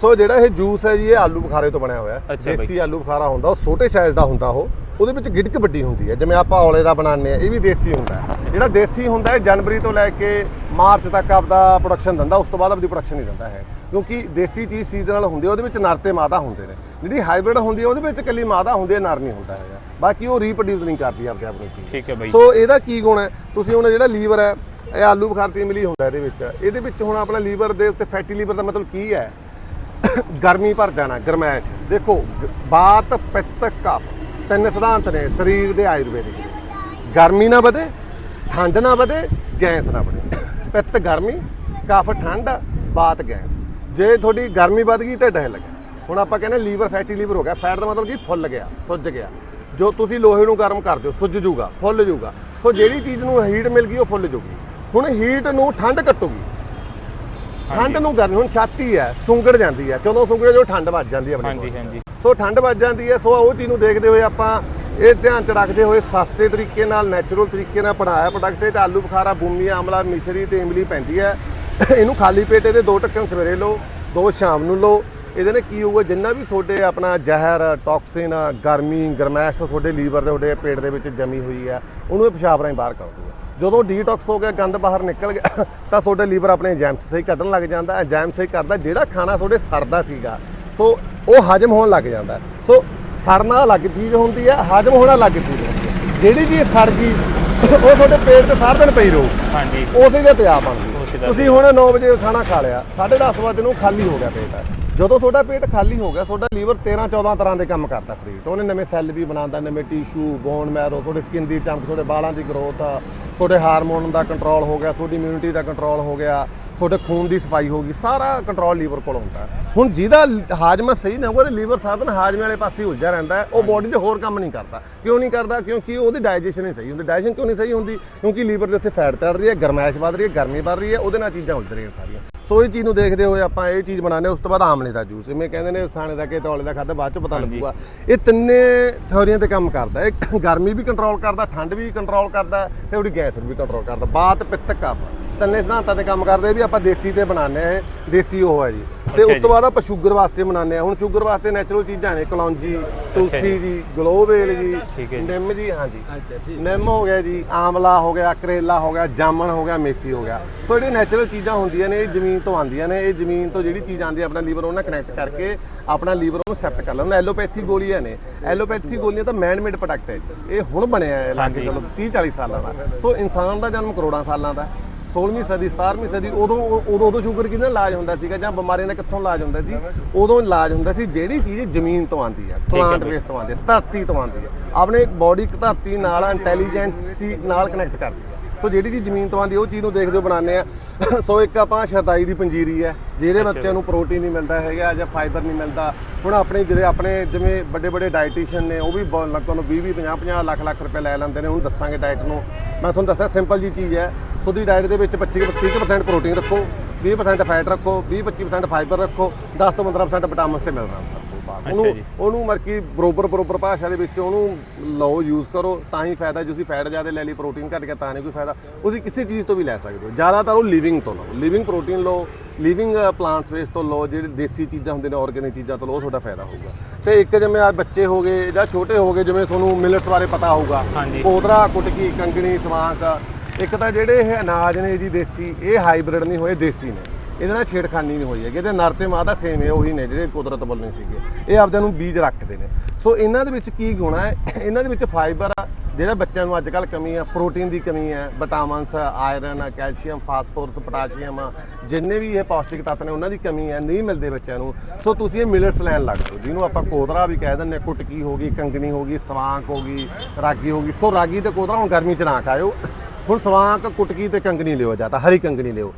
ਸੋ ਜਿਹੜਾ ਇਹ ਜੂਸ ਹੈ ਜੀ ਇਹ ਆਲੂ ਬੁਖਾਰੇ ਤੋਂ ਬਣਿਆ ਹੋਇਆ ਹੈ। ਦੇਸੀ ਆਲੂ ਬੁਖਾਰਾ ਹੁੰਦਾ ਉਹ ਛੋਟੇ ਸਾਈਜ਼ ਦਾ ਹੁੰਦਾ ਉਹ। ਉਹਦੇ ਵਿੱਚ ਗਿੜਕ ਵੱਡੀ ਹੁੰਦੀ ਹੈ ਜਿਵੇਂ ਆਪਾਂ ਔਲੇ ਦਾ ਬਣਾਉਂਦੇ ਆ ਇਹ ਵੀ ਦੇਸੀ ਹੁੰਦਾ ਹੈ। ਜਿਹੜਾ ਦੇਸੀ ਹੁੰਦਾ ਹੈ ਜਨਵਰੀ ਤੋਂ ਲੈ ਕੇ ਮਾਰਚ ਤੱਕ ਆਪਦਾ ਪ੍ਰੋਡਕਸ਼ਨ ਦਿੰਦਾ ਉਸ ਤੋਂ ਬਾਅਦ ਆਪਦੀ ਪ੍ਰੋਡਕਸ਼ਨ ਨਹੀਂ ਦਿੰਦਾ ਹੈ ਕਿਉਂਕਿ ਦੇਸੀ ਚੀਜ਼ ਸੀਜ਼ਨਲ ਹੁੰਦੀ ਹੈ ਉਹਦੇ ਵਿੱਚ ਨਰ ਤੇ ਮਾਦਾ ਹੁੰਦੇ ਨੇ। ਜਿਹੜੀ ਹਾਈਬ੍ਰਿਡ ਹੁੰਦੀ ਹੈ ਉਹਦੇ ਵਿੱਚ ਇਕੱਲੀ ਮਾਦਾ ਹੁੰਦੀ ਹੈ ਨਰ ਨਹੀਂ ਹੁੰਦਾ ਹੈਗਾ। ਬਾਕੀ ਉਹ ਰੀਪਰੋਡਿਊਸ ਨਹੀਂ ਕਰਦੀ ਆਪਦੇ ਆਪ ਨੂੰ ਚੀਜ਼। ਠੀਕ ਹੈ ਬਾਈ। ਸੋ ਇਹਦਾ ਕੀ ਗੁਣ ਹੈ? ਤੁਸੀਂ ਹੁਣ ਜਿਹੜਾ ਲੀਵਰ ਹੈ ਇਹ ਆਲੂ ਬੁਖਾਰ ਤੇ ਮਿਲੀ ਹੁੰਦਾ ਇਹਦੇ ਵਿੱਚ। ਇਹਦੇ ਵਿੱਚ ਹੁਣ ਆਪਣਾ ਲੀਵਰ ਦੇ ਉੱਤੇ ਫੈਟੀ ਲੀਵਰ ਦਾ ਮਤਲਬ ਕੀ ਹੈ? ਗਰਮੀ ਭਰ ਜਾਣਾ, ਗਰਮੈਸ਼। ਦੇਖੋ, ਗ- ਬਾਤ, ਪਿੱਤ, ਕਫ। ਤਿੰਨ ਸਿਧਾਂਤ ਨੇ, ਸਰੀਰ ਦੇ ਆਯੁਰਵੈਦਿਕ ਦੇ। ਗਰਮੀ ਨਾ ਵਧੇ, ਠੰਡ ਨਾ ਵਧੇ, ਗੈਸ ਨਾ ਵਧੇ ਪਿੱਤ ਗਰਮੀ, ਕਫ ਠੰਡ, ਬਾਤ ਗੈਸ। ਜੇ ਤੁਹਾਡੀ ਗਰਮੀ ਵੱਧ ਗਈ ਢਿੱਡ ਹਿੱਲ ਲੱਗਾ ਹੁਣ ਆਪਾਂ ਕਹਿੰਦੇ ਲੀਵਰ, ਫੈਟੀ ਲੀਵਰ ਹੋ ਗਿਆ। ਫੈਟ ਦਾ ਮਤਲਬ ਕੀ ਫੁੱਲ ਗਿਆ, ਸੁੱਜ ਗਿਆ। ਜੋ ਤੁਸੀਂ ਲੋਹੇ ਨੂੰ ਗਰਮ ਕਰ ਦਿਓ, ਸੁੱਜ ਜੂਗਾ ਫੁੱਲ ਜੂਗਾ ਸੋ ਜਿਹੜੀ ਚੀਜ਼ ਨੂੰ ਹੀਟ ਮਿਲ ਗਈ, ਉਹ ਫੁੱਲ ਜੂਗੀ ਹੁਣ ਹੀਟ ਨੂੰ ਠੰਡ ਕੱਟੂਗੀ। ਠੰਡ ਨੂੰ ਗਰਮੀ ਹੁਣ ਛਾਤੀ ਹੈ ਸੁੰਗੜ ਜਾਂਦੀ ਹੈ। ਕਦੋਂ ਸੁੰਗੜੇ ਜੋ ਠੰਡ ਵੱਜ ਜਾਂਦੀ ਹੈ ਆਪਣੇ ਹਾਂਜੀ। ਹਾਂਜੀ। ਸੋ ਠੰਡ ਵੱਜ ਜਾਂਦੀ ਹੈ ਸੋ ਉਹ ਚੀਜ਼ ਨੂੰ ਦੇਖਦੇ ਹੋਏ ਆਪਾਂ ਇਹ ਧਿਆਨ ਚ ਰੱਖਦੇ ਹੋਏ ਸਸਤੇ ਤਰੀਕੇ ਨਾਲ ਨੈਚੁਰਲ ਤਰੀਕੇ ਨਾਲ ਬਣਾਇਆ ਪ੍ਰੋਡਕਟ ਇਹ ਤੇ ਆਲੂ ਬੁਖਾਰਾ ਬੂਮੀ ਆਮਲਾ ਮਿਸ਼ਰੀ ਤੇ ਇਮਲੀ ਪੈਂਦੀ ਹੈ। ਇਹਨੂੰ ਖਾਲੀ ਪੇਟ ਇਹਦੇ ਦੋ ਢੱਕਣ ਸਵੇਰੇ ਲਓ ਦੋ ਸ਼ਾਮ ਨੂੰ ਲਓ। ਇਹਦੇ ਨਾਲ ਕੀ ਹੋਊਗਾ ਜਿੰਨਾ ਵੀ ਤੁਹਾਡੇ ਆਪਣਾ ਜ਼ਹਿਰ ਟੌਕਸਿਨ ਗਰਮੀ ਗਰਮੈਸ਼ ਤੁਹਾਡੇ ਲੀਵਰ ਦੇ ਤੁਹਾਡੇ ਪੇਟ ਦੇ ਵਿੱਚ ਜਮੀ ਹੋਈ ਹੈ ਉਹਨੂੰ ਇਹ ਪਿਸ਼ਾਬ ਰਾਹੀਂ ਬਾਹਰ ਕੱਢ ਦੂਗਾ ਜਦੋਂ ਡੀਟੌਕਸ ਹੋ ਗਿਆ ਗੰਦ ਬਾਹਰ ਨਿਕਲ ਗਿਆ ਤਾਂ ਤੁਹਾਡਾ ਲੀਵਰ ਆਪਣੇ ਐਂਜ਼ਾਈਮਸ ਸਹੀ ਕੱਢਣ ਲੱਗ ਜਾਂਦਾ। ਐਂਜ਼ਾਈਮ ਸਹੀ ਕਰਦਾ ਜਿਹੜਾ ਖਾਣਾ ਤੁਹਾਡੇ ਸੜਦਾ ਸੀਗਾ। ਸੋ ਉਹ ਹਜਮ ਹੋਣ ਲੱਗ ਜਾਂਦਾ। ਸੋ ਸੜਨਾ ਅਲੱਗ ਚੀਜ਼ ਹੁੰਦੀ ਹੈ ਹਜਮ ਹੋਣਾ ਅਲੱਗ ਚੀਜ਼ ਹੁੰਦੀ ਹੈ। ਜਿਹੜੀ ਚੀਜ਼ ਸੜ ਗਈ ਉਹ ਤੁਹਾਡੇ ਪੇਟ ਤੇ ਸਾਰਾ ਦਿਨ ਪਈ ਰਹੂ। ਹਾਂਜੀ। ਉਸੇ ਦੇ ਤਿਆਬ ਬਣ ਗਈ ਤੁਸੀਂ ਹੁਣ 9 ਵਜੇ ਖਾਣਾ ਖਾ ਲਿਆ 10:30 ਵਜੇ ਨੂੰ ਖਾਲੀ ਹੋ ਗਿਆ ਪੇਟ। ਜਦੋਂ ਤੁਹਾਡਾ ਪੇਟ ਖਾਲੀ ਹੋ ਗਿਆ ਤੁਹਾਡਾ ਲੀਵਰ 13 14 ਤਰ੍ਹਾਂ ਦੇ ਕੰਮ ਕਰਦਾ ਸਰੀਰ ਤੋਂ। ਉਹਨੇ ਨਵੇਂ ਸੈੱਲ ਵੀ ਬਣਾਉਂਦਾ ਨਵੇਂ ਟਿਸ਼ੂ ਬੋਨ ਮੈਰੋ ਤੁਹਾਡੇ ਸਕਿਨ ਦੀ ਚਮਕ ਤੁਹਾਡੇ ਵਾਲਾਂ ਦੀ ਗਰੋਥ ਤੁਹਾਡੇ ਹਾਰਮੋਨ ਦਾ ਕੰਟਰੋਲ ਹੋ ਗਿਆ ਤੁਹਾਡੀ ਇਮਿਊਨਿਟੀ ਦਾ ਕੰਟਰੋਲ ਹੋ ਗਿਆ ਤੁਹਾਡੇ ਖੂਨ ਦੀ ਸਫ਼ਾਈ ਹੋ ਗਈ ਸਾਰਾ ਕੰਟਰੋਲ ਲੀਵਰ ਕੋਲ ਹੁੰਦਾ। ਹੁਣ ਜਿਹਦਾ ਹਾਜ਼ਮਾ ਸਹੀ ਨਾ ਹੋਊਗਾ ਤੇ ਲੀਵਰ ਸਾਰਾ ਦਿਨ ਹਾਜ਼ਮੇ ਵਾਲੇ ਪਾਸੇ ਉਲਝਿਆ ਰਹਿੰਦਾ ਹੈ। ਉਹ ਬੋਡੀ ਦੇ ਹੋਰ ਕੰਮ ਨਹੀਂ ਕਰਦਾ। ਕਿਉਂ ਨਹੀਂ ਕਰਦਾ? ਕਿਉਂਕਿ ਉਹਦੀ ਡਾਈਜੈਸ਼ਨ ਨਹੀਂ ਸਹੀ ਹੁੰਦੀ। ਡਾਈਜੈਸ਼ਨ ਕਿਉਂ ਨਹੀਂ ਸਹੀ ਹੁੰਦੀ? ਕਿਉਂਕਿ ਲੀਵਰ ਦੇ ਉੱਤੇ ਫੈਟ ਚੜ ਰਹੀ ਹੈ ਗਰਮੈਸ਼ ਵੱਧ ਰਹੀ ਹੈ ਗਰਮੀ ਵੱਧ ਰਹੀ ਹੈ ਉਹਦੇ ਨਾਲ ਚੀਜ਼ਾਂ ਉਲਝ ਰਹੀਆਂ ਸਾਰੀਆਂ। ਸੋ ਇਹ ਚੀਜ਼ ਨੂੰ ਦੇਖਦੇ ਹੋਏ ਆਪਾਂ ਇਹ ਚੀਜ਼ ਬਣਾਉਂਦੇ। ਉਸ ਤੋਂ ਬਾਅਦ ਆਮਲੇ ਦਾ ਜੂਸ। ਜਿਵੇਂ ਕਹਿੰਦੇ ਨੇ ਸਾਣੇ ਦਾ ਕਿ ਤੌਲੇ ਦਾ ਖਾਦਾ ਬਾਅਦ ਚ ਪਤਾ ਲੱਗੂਗਾ। ਇਹ ਤਿੰਨੇ ਥਿਉਰੀਆਂ ਤੇ ਕੰਮ ਕਰਦਾ ਇੱਕ ਗਰਮੀ ਵੀ ਕੰਟਰੋਲ ਕਰਦਾ ਠੰਡ ਵੀ ਕੰਟਰੋਲ ਕਰਦਾ ਤੇ ਉਹਦੀ ਗੈਸ ਵੀ ਕੰਟਰੋਲ ਕਰਦਾ। ਬਾਤ ਪਿੱਤ ਕਫ ਤਿੰਨੇ ਸਿਧਾਂਤਾਂ ਤੇ ਕੰਮ ਕਰਦੇ ਵੀ ਆਪਾਂ ਦੇਸੀ ਤੇ ਬਣਾਉਂਦੇ ਆ ਇਹ ਦੇਸੀ ਉਹ ਹੈ ਜੀ। ਤੇ ਉਸ ਤੋਂ ਬਾਅਦ ਆਪਾਂ ਸ਼ੂਗਰ ਵਾਸਤੇ ਬਣਾਉਂਦੇ ਆ। ਹੁਣ ਸ਼ੂਗਰ ਵਾਸਤੇ ਨੈਚੁਰਲ ਚੀਜ਼ਾਂ ਨੇ ਕਲੌਂਜੀ ਤੁਲਸੀ ਜੀ। ਗਲੋਵੇਲ ਜੀ ਠੀਕ ਹੈ ਜੀ। ਨਿੰਮ ਜੀ ਹਾਂਜੀ ਨਿੰਮ ਹੋ ਗਿਆ ਜੀ ਆਮਲਾ ਹੋ ਗਿਆ ਕਰੇਲਾ ਹੋ ਗਿਆ ਜਾਮਣ ਹੋ ਗਿਆ ਮੇਥੀ ਹੋ ਗਿਆ। ਸੋ ਜਿਹੜੇ ਨੈਚੁਰਲ ਚੀਜ਼ਾਂ ਹੁੰਦੀਆਂ ਨੇ ਇਹ ਜ਼ਮੀਨ ਤੋਂ ਆਉਂਦੀਆਂ ਨੇ ਇਹ ਜ਼ਮੀਨ ਤੋਂ ਜਿਹੜੀ ਚੀਜ਼ ਆਉਂਦੀ ਹੈ ਆਪਣਾ ਲੀਵਰ ਉਹਨਾਂ ਕਨੈਕਟ ਕਰਕੇ ਆਪਣਾ ਲੀਵਰ ਉਹਨੂੰ ਸੈਪਟ ਕਰ ਲੈਂਦਾ। ਐਲੋਪੈਥੀ ਗੋਲੀਆਂ ਨੇ। ਐਲੋਪੈਥੀ ਗੋਲੀਆਂ ਤਾਂ ਮੈਨ ਮੇਡ ਪ੍ਰੋਡਕਟ ਹੈ। ਇਹ ਹੁਣ ਬਣਿਆ ਹੈ ਲਾਗੇ ਚਲੋ 30 40 ਸਾਲਾਂ ਦਾ। ਸੋ ਇਨਸਾਨ ਦਾ ਜਨਮ ਕਰੋੜਾਂ ਸਾਲਾਂ ਦਾ। 16ਵੀਂ ਸਦੀ 17ਵੀਂ ਸਦੀ ਉਦੋਂ ਉਦੋਂ ਉਦੋਂ ਸ਼ੂਗਰ ਕਿਹਦਾ ਇਲਾਜ ਹੁੰਦਾ ਸੀਗਾ ਜਾਂ ਬਿਮਾਰੀਆਂ ਦਾ ਕਿੱਥੋਂ ਇਲਾਜ ਹੁੰਦਾ ਸੀ? ਉਦੋਂ ਇਲਾਜ ਹੁੰਦਾ ਸੀ ਜਿਹੜੀ ਚੀਜ਼ ਜ਼ਮੀਨ ਤੋਂ ਆਉਂਦੀ ਹੈ ਪਲਾਂਟ ਬੇਸ ਤੋਂ ਆਉਂਦੀ ਹੈ ਧਰਤੀ ਤੋਂ ਆਉਂਦੀ ਹੈ ਆਪਣੇ ਬਾਡੀ ਧਰਤੀ ਨਾਲ ਇੰਟੈਲੀਜੈਂਸੀ ਨਾਲ ਕਨੈਕਟ ਕਰਦੀ ਸੋ ਜਿਹੜੀ ਚੀਜ਼ ਜ਼ਮੀਨ ਤੋਂ ਆਉਂਦੀ ਉਹ ਚੀਜ਼ ਨੂੰ ਦੇਖਦੇ ਹੋ ਬਣਾਉਂਦੇ ਆ ਸੋ ਇੱਕ ਆਪਾਂ ਸ਼ਰਦਾਈ ਦੀ ਪੰਜੀਰੀ ਹੈ ਜਿਹੜੇ ਬੱਚਿਆਂ ਨੂੰ ਪ੍ਰੋਟੀਨ ਨਹੀਂ ਮਿਲਦਾ ਹੈਗਾ ਜਾਂ ਫਾਈਬਰ ਨਹੀਂ ਮਿਲਦਾ। ਹੁਣ ਆਪਣੇ ਜਿਹੜੇ ਆਪਣੇ ਜਿਵੇਂ ਵੱਡੇ ਵੱਡੇ ਡਾਈਟੀਸ਼ੀਅਨ ਨੇ ਉਹ ਵੀ ਬਹੁਤ ਲੱਖਾਂ ਨੂੰ 20 20 50 50 ਲੱਖ ਲੱਖ ਰੁਪਏ ਲੈ ਲੈਂਦੇ ਨੇ ਉਹਨੂੰ ਦੱਸਾਂਗੇ ਡਾਈਟ ਨੂੰ। ਮੈਂ ਤੁਹਾਨੂੰ ਦੱਸਿਆ ਸਿੰਪਲ ਜੀ ਚੀਜ਼ ਹੈ। ਸੋ ਦੀ ਡਾਈਟ ਦੇ ਵਿੱਚ 25 30% ਪ੍ਰੋਟੀਨ ਰੱਖੋ 20% ਫੈਟ ਰੱਖੋ 20 25% ਫਾਈਬਰ ਰੱਖੋ 10 ਤੋਂ 15% ਵਿਟਾਮਿਨਸ ਤੇ ਮਿਲਦਾ ਸਰ ਅੱਛਾ ਉਹਨੂੰ। ਉਹਨੂੰ ਮਰਕੀ ਬਰੋਬਰ ਬਰੋਬਰ ਭਾਸ਼ਾ ਦੇ ਵਿੱਚ ਉਹਨੂੰ ਲਓ ਯੂਜ਼ ਕਰੋ ਤਾਂ ਹੀ ਫਾਇਦਾ ਜੇ ਤੁਸੀਂ ਫੈਟ ਜ਼ਿਆਦਾ ਲੈ ਲਈ ਪ੍ਰੋਟੀਨ ਘਟ ਗਿਆ ਤਾਂ ਨਹੀਂ ਕੋਈ ਫਾਇਦਾ। ਤੁਸੀਂ ਕਿਸੇ ਚੀਜ਼ ਤੋਂ ਵੀ ਲੈ ਸਕਦੇ ਹੋ। ਜ਼ਿਆਦਾਤਰ ਉਹ ਲਿਵਿੰਗ ਤੋਂ ਲਓ। ਲਿਵਿੰਗ ਪ੍ਰੋਟੀਨ ਲਓ ਲਿਵਿੰਗ ਪਲਾਂਟਸ ਵੇਸ ਤੋਂ ਲਓ ਜਿਹੜੇ ਦੇਸੀ ਚੀਜ਼ਾਂ ਹੁੰਦੀਆਂ ਨੇ ਆਰਗੇਨਿਕ ਚੀਜ਼ਾਂ ਤੋਂ ਲਓ ਤੁਹਾਡਾ ਫਾਇਦਾ ਹੋਊਗਾ। ਤੇ ਇੱਕ ਜਿਵੇਂ ਆ ਬੱਚੇ ਹੋ ਗਏ ਜਾਂ ਛੋਟੇ ਹੋ ਗਏ ਜਿਵੇਂ ਤੁਹਾਨੂੰ ਮਿਲਟਸ ਬਾਰੇ ਪਤਾ ਹੋਊਗਾ। ਕੋਦਰਾ ਕੁਟਕੀ ਕੰਗਣੀ ਸਵਾਂਕ। ਇੱਕ ਤਾਂ ਜਿਹੜੇ ਇਹ ਅਨਾਜ ਨੇ ਜੀ ਦੇਸੀ ਇਹ ਹਾਈਬ੍ਰਿਡ ਨਹੀਂ ਹੋਏ ਦੇਸੀ ਨੇ। ਇਹਨਾਂ ਨਾਲ ਛੇੜਖਾਨੀ ਨਹੀਂ ਹੋਈ ਹੈਗੀ, ਇਹਦੇ ਨਰ ਤੇ ਮਾਦਾ ਸੇਮ ਹੈ ਉਹੀ ਨੇ ਜਿਹੜੇ ਕੁਦਰਤ ਵੱਲੋਂ ਸੀਗੇ। ਇਹ ਆਪਦਿਆਂ ਨੂੰ ਬੀਜ ਰੱਖਦੇ ਨੇ। ਸੋ ਇਹਨਾਂ ਦੇ ਵਿੱਚ ਕੀ ਗੁਣਾ ਹੈ? ਇਹਨਾਂ ਦੇ ਵਿੱਚ ਫਾਈਬਰ ਆ, ਜਿਹੜਾ ਬੱਚਿਆਂ ਨੂੰ ਅੱਜ ਕੱਲ ਕਮੀ ਆ ਪ੍ਰੋਟੀਨ ਦੀ ਕਮੀ ਹੈ vitamins iron calcium phosphorus potassium ਜਿੰਨੇ ਵੀ ਇਹ ਪੌਸ਼ਟਿਕ ਤੱਤ ਨੇ, ਉਹਨਾਂ ਦੀ ਕਮੀ ਹੈ, ਨਹੀਂ ਮਿਲਦੇ ਬੱਚਿਆਂ ਨੂੰ। ਸੋ ਤੁਸੀਂ ਇਹ ਮਿਲਟਸ ਲੈਣ ਲੱਗ ਜਾਓ, ਜਿਹਨੂੰ ਆਪਾਂ ਕੋਦਰਾ ਵੀ ਕਹਿ ਦਿੰਦੇ ਹਾਂ, ਕੁਟਕੀ ਹੋ ਗਈ, ਕੰਗਣੀ ਹੋ ਗਈ, ਸਵਾਂਕ ਹੋ ਗਈ, ਰਾਗੀ ਹੋ ਗਈ। ਸੋ ਰਾਗੀ ਤੇ ਕੋਦਰਾ ਹੁਣ ਗਰਮੀ ਚ ਨਾ ਖਾਇਓ। ਹੁਣ ਸਵਾਂਕ, ਕੁਟਕੀ ਤੇ ਕੰਗਣੀ ਲਿਓ ਜਾਂ ਹਰੀ ਕੰਗਣੀ ਲਿਓ।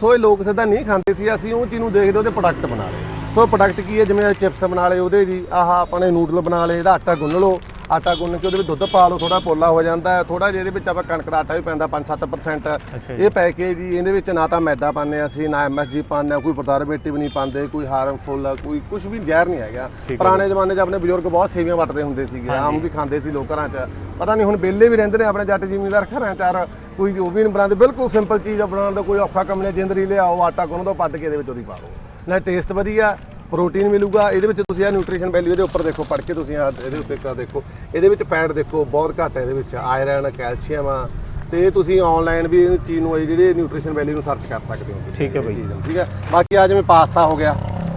ਸੋ ਇਹ ਲੋਕ ਸਿੱਧਾ ਨਹੀਂ ਖਾਂਦੇ ਸੀ। ਅਸੀਂ ਉਹ ਚੀਜ਼ ਨੂੰ ਦੇਖਦੇ ਉਹਦੇ ਪ੍ਰੋਡਕਟ ਬਣਾ ਲਏ। ਸੋ ਪ੍ਰੋਡਕਟ ਕੀ ਹੈ? ਜਿਵੇਂ ਚਿਪਸ ਬਣਾ ਲਏ ਉਹਦੇ ਜੀ ਆਹ ਆਪਣੇ ਨੂਡਲ ਬਣਾ ਲਏ, ਇਹਦਾ ਆਟਾ ਗੁੰਨ ਲਓ। ਆਟਾ ਗੁੰਨ ਕੇ ਉਹਦੇ ਵਿੱਚ ਦੁੱਧ ਪਾ ਲਓ ਥੋੜਾ ਪੋਲਾ ਹੋ ਜਾਂਦਾ ਹੈ ਥੋੜਾ ਜਿਹਾ ਇਹਦੇ ਵਿੱਚ ਆਪਾਂ ਕਣਕ ਦਾ ਆਟਾ ਵੀ ਪੈਂਦਾ 5-7% ਅੱਛਾ ਜੀ। ਇਹ ਪੈ ਕੇ ਜੀ ਇਹਦੇ ਵਿੱਚ ਨਾ ਤਾਂ ਮੈਦਾ ਪਾਉਂਦੇ ਹਾਂ ਅਸੀਂ ਨਾ ਐਮਐਸਜੀ ਪਾਉਂਦੇ ਹਾਂ ਕੋਈ ਪ੍ਰਜ਼ਰਵੇਟਿਵ ਨਹੀਂ ਪਾਉਂਦੇ ਕੋਈ ਹਾਰਮਫੁਲ ਕੋਈ ਕੁਝ ਵੀ ਜ਼ਹਿਰ ਨਹੀਂ ਹੈਗਾ। ਪੁਰਾਣੇ ਜ਼ਮਾਨੇ 'ਚ ਆਪਣੇ ਬਜ਼ੁਰਗ ਬਹੁਤ ਸੇਵੀਆਂ ਵੱਟਦੇ ਹੁੰਦੇ ਸੀਗੇ ਆਮ ਵੀ ਖਾਂਦੇ ਸੀ ਲੋਕ ਘਰਾਂ 'ਚ ਪਤਾ ਨਹੀਂ ਹੁਣ ਬੇਲੇ ਵੀ ਰਹਿੰਦੇ ਨੇ ਆਪਣੇ ਜੱਟ ਜ਼ਿਮੀਂਦਾਰ ਘਰਾਂ 'ਚ ਯਾਰ ਕੋਈ ਉਹ ਵੀ ਨਹੀਂ ਬਣਾਉਂਦੇ। ਬਿਲਕੁਲ ਸਿੰਪਲ ਚੀਜ਼ ਆ ਬਣਾਉਣ ਦਾ ਕੋਈ ਔਖਾ ਕੰਮ ਨਹੀਂ ਜਿੰਦਰੀ ਲਿਆਓ ਆਟਾ ਗੁੰਨ ਦੋ ਪੱਟ ਕੇ ਇਹਦੇ ਵਿੱਚ ਉਹਦੀ ਪਾ ਦਿਓ ਨਾ ਟੇਸਟ ਵਧੀਆ ਪ੍ਰੋਟੀਨ ਮਿਲੂਗਾ ਇਹਦੇ ਵਿੱਚ ਤੁਸੀਂ ਇਹ ਨਿਊਟ੍ਰੀਸ਼ਨ ਵੈਲਿਊ ਇਹਦੇ ਉੱਪਰ ਦੇਖੋ ਪੜ੍ਹ ਕੇ ਤੁਸੀਂ ਆਹ ਇਹਦੇ ਉੱਤੇ ਕਾ ਦੇਖੋ। ਇਹਦੇ ਵਿੱਚ ਫੈਟ ਦੇਖੋ ਬਹੁਤ ਘੱਟ ਹੈ ਇਹਦੇ ਵਿੱਚ ਆਇਰਨ ਕੈਲਸ਼ੀਅਮ ਆ। ਤੇ ਇਹ ਤੁਸੀਂ ਆਨਲਾਈਨ ਵੀ ਇਹ ਚੀਜ਼ ਨੂੰ ਇਹ ਜਿਹੜੇ ਨਿਊਟ੍ਰੀਸ਼ਨ ਵੈਲਿਊ ਨੂੰ ਸਰਚ ਕਰ ਸਕਦੇ ਹੋ ਤੁਸੀਂ ਠੀਕ ਹੈ ਇਹ ਬਾਈ। ਚੀਜ਼ ਨੂੰ, ਠੀਕ ਹੈ? ਬਾਕੀ ਆ ਜਿਵੇਂ ਪਾਸਤਾ ਹੋ ਗਿਆ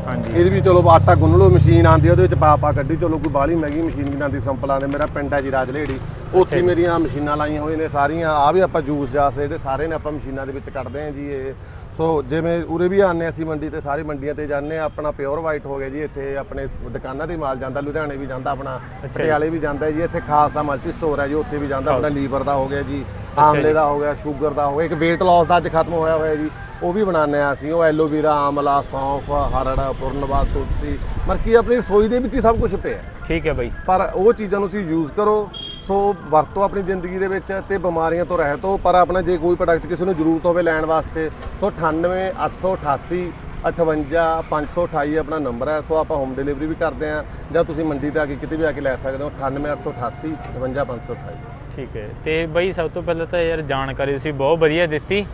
ਹਾਂਜੀ। ਇਹਦੇ ਵੀ ਚਲੋ ਆਟਾ ਗੁੰਨ ਲਓ ਮਸ਼ੀਨ ਆਂਦੀ ਉਹਦੇ ਵਿੱਚ ਪਾ ਪਾ ਕੱਢੀ ਚਲੋ ਕੋਈ ਬਾਹਲੀ ਮਹਿੰਗੀ ਮਸ਼ੀਨ ਵੀ ਆਂਦੀ ਸਿੰਪਲ ਆਂਦੇ ਮੇਰਾ ਪਿੰਡ ਹੈ ਜੀ ਰਾਜਲੇੜੀ। ਉੱਥੇ ਮੇਰੀਆਂ ਮਸ਼ੀਨਾਂ ਲਾਈਆਂ ਹੋਈਆਂ ਨੇ ਸਾਰੀਆਂ। ਆ ਵੀ ਆਪਾਂ ਜੂਸ ਜਾਸ ਜਿਹੜੇ ਸਾਰੇ ਨੇ ਆਪਾਂ ਮਸ਼ੀਨਾਂ ਦੇ ਵਿੱਚ ਕੱਢਦੇ ਆਂ ਜੀ ਇਹ। ਸੋ ਜਿਵੇਂ ਉਰੇ ਵੀ ਆਨੇ ਅਸੀਂ ਮੰਡੀ ਤੇ ਸਾਰੀ ਮੰਡੀਆਂ ਤੇ ਜਾਂਦੇ ਆ ਆਪਣਾ ਪਿਓਰ ਵਾਈਟ ਹੋ ਗਿਆ ਜੀ ਇੱਥੇ ਆਪਣੇ ਦੁਕਾਨਾਂ ਤੇ ਮਾਲ ਜਾਂਦਾ ਲੁਧਿਆਣੇ ਵੀ ਜਾਂਦਾ ਆਪਣਾ ਪਟਿਆਲੇ ਵੀ ਜਾਂਦਾ ਜੀ। ਇੱਥੇ ਖਾਲਸਾ ਮਲਟੀ ਸਟੋਰ ਹੈ ਜੀ ਉੱਥੇ ਵੀ ਜਾਂਦਾ ਆਪਣਾ ਲੀਵਰ ਦਾ ਹੋ ਗਿਆ ਜੀ ਆਮਲੇ ਦਾ ਹੋ ਗਿਆ ਸ਼ੂਗਰ ਦਾ ਹੋ ਗਿਆ। ਇੱਕ weight loss ਦਾ ਅੱਜ ਖਤਮ ਹੋਇਆ ਹੋਇਆ ਜੀ। ਉਹ ਵੀ ਬਣਾਉਂਦੇ ਆ ਅਸੀਂ। ਉਹ ਐਲੋਵੀਰਾ ਆਮਲਾ ਸੌਂਫ ਹਰੜ ਪੁਰਨਵਾਦ ਤੁਲਸੀ। ਮਰਕੀ ਆਪਣੀ ਰਸੋਈ ਦੇ ਵਿੱਚ ਹੀ ਸਭ ਕੁਝ ਪਿਆ। ਠੀਕ ਹੈ ਬਾਈ। ਪਰ ਉਹ ਚੀਜ਼ਾਂ ਨੂੰ ਤੁਸੀਂ ਯੂਜ਼ ਕਰੋ। ਸੋ ਵਰਤੋ ਆਪਣੀ ਜ਼ਿੰਦਗੀ ਦੇ ਵਿੱਚ ਤੇ ਬਿਮਾਰੀਆਂ ਤੋਂ ਰਹਿਤ ਹੋ ਪਰ ਆਪਣਾ ਜੇ ਕੋਈ ਪ੍ਰੋਡਕਟ ਕਿਸੇ ਨੂੰ ਜ਼ਰੂਰਤ ਹੋਵੇ ਲੈਣ ਵਾਸਤੇ ਸੋ 98 888 58 528 ਆਪਣਾ ਨੰਬਰ ਹੈ। ਸੋ ਆਪਾਂ ਹੋਮ ਡਿਲੀਵਰੀ ਵੀ ਕਰਦੇ ਆ ਜਾਂ ਤੁਸੀਂ ਮੰਡੀ ਤੇ ਆ ਕੇ ਕਿਤੇ ਵੀ ਆ ਕੇ ਲੈ ਸਕਦੇ ਹੋ 98 888 58 528 ਠੀਕ ਹੈ। ਤੇ ਬਈ ਸਭ ਤੋਂ ਪਹਿਲਾਂ ਤਾਂ ਯਾਰ ਜਾਣਕਾਰੀ ਤੁਸੀਂ ਬਹੁਤ ਵਧੀਆ ਦਿੱਤੀ।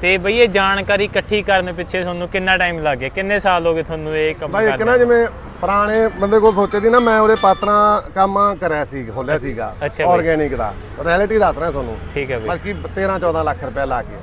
ਤੇ ਬਈ ਇਹ ਜਾਣਕਾਰੀ ਇਕੱਠੀ ਕਰਨ ਪਿੱਛੇ ਤੁਹਾਨੂੰ ਕਿੰਨਾ ਟਾਈਮ ਲੱਗ ਗਿਆ? ਕਿੰਨੇ ਸਾਲ ਹੋ ਗਏ ਤੁਹਾਨੂੰ ਇਹ ਕੰਮ ਭਾਈ ਇੱਕ ਨਾ? ਜਿਵੇਂ ਪੁਰਾਣੇ ਬੰਦੇ ਕੋਲ ਸੋਚੇ ਦੀ ਨਾ ਮੈਂ ਉਹਦੇ ਪਾਤਰਾਂ ਕੰਮ ਕਰਿਆ ਸੀ ਖੋਲਿਆ ਸੀਗਾ ਅੱਛਾ ਬਾਈ। ਆਰਗੇਨਿਕ ਦਾ। ਰਿਐਲਿਟੀ ਦੱਸ ਰਿਹਾ ਤੁਹਾਨੂੰ। ਠੀਕ ਹੈ ਬਈ। ਬਾਕੀ 13 14 ਲੱਖ ਰੁਪਏ ਲਾ ਕੇ।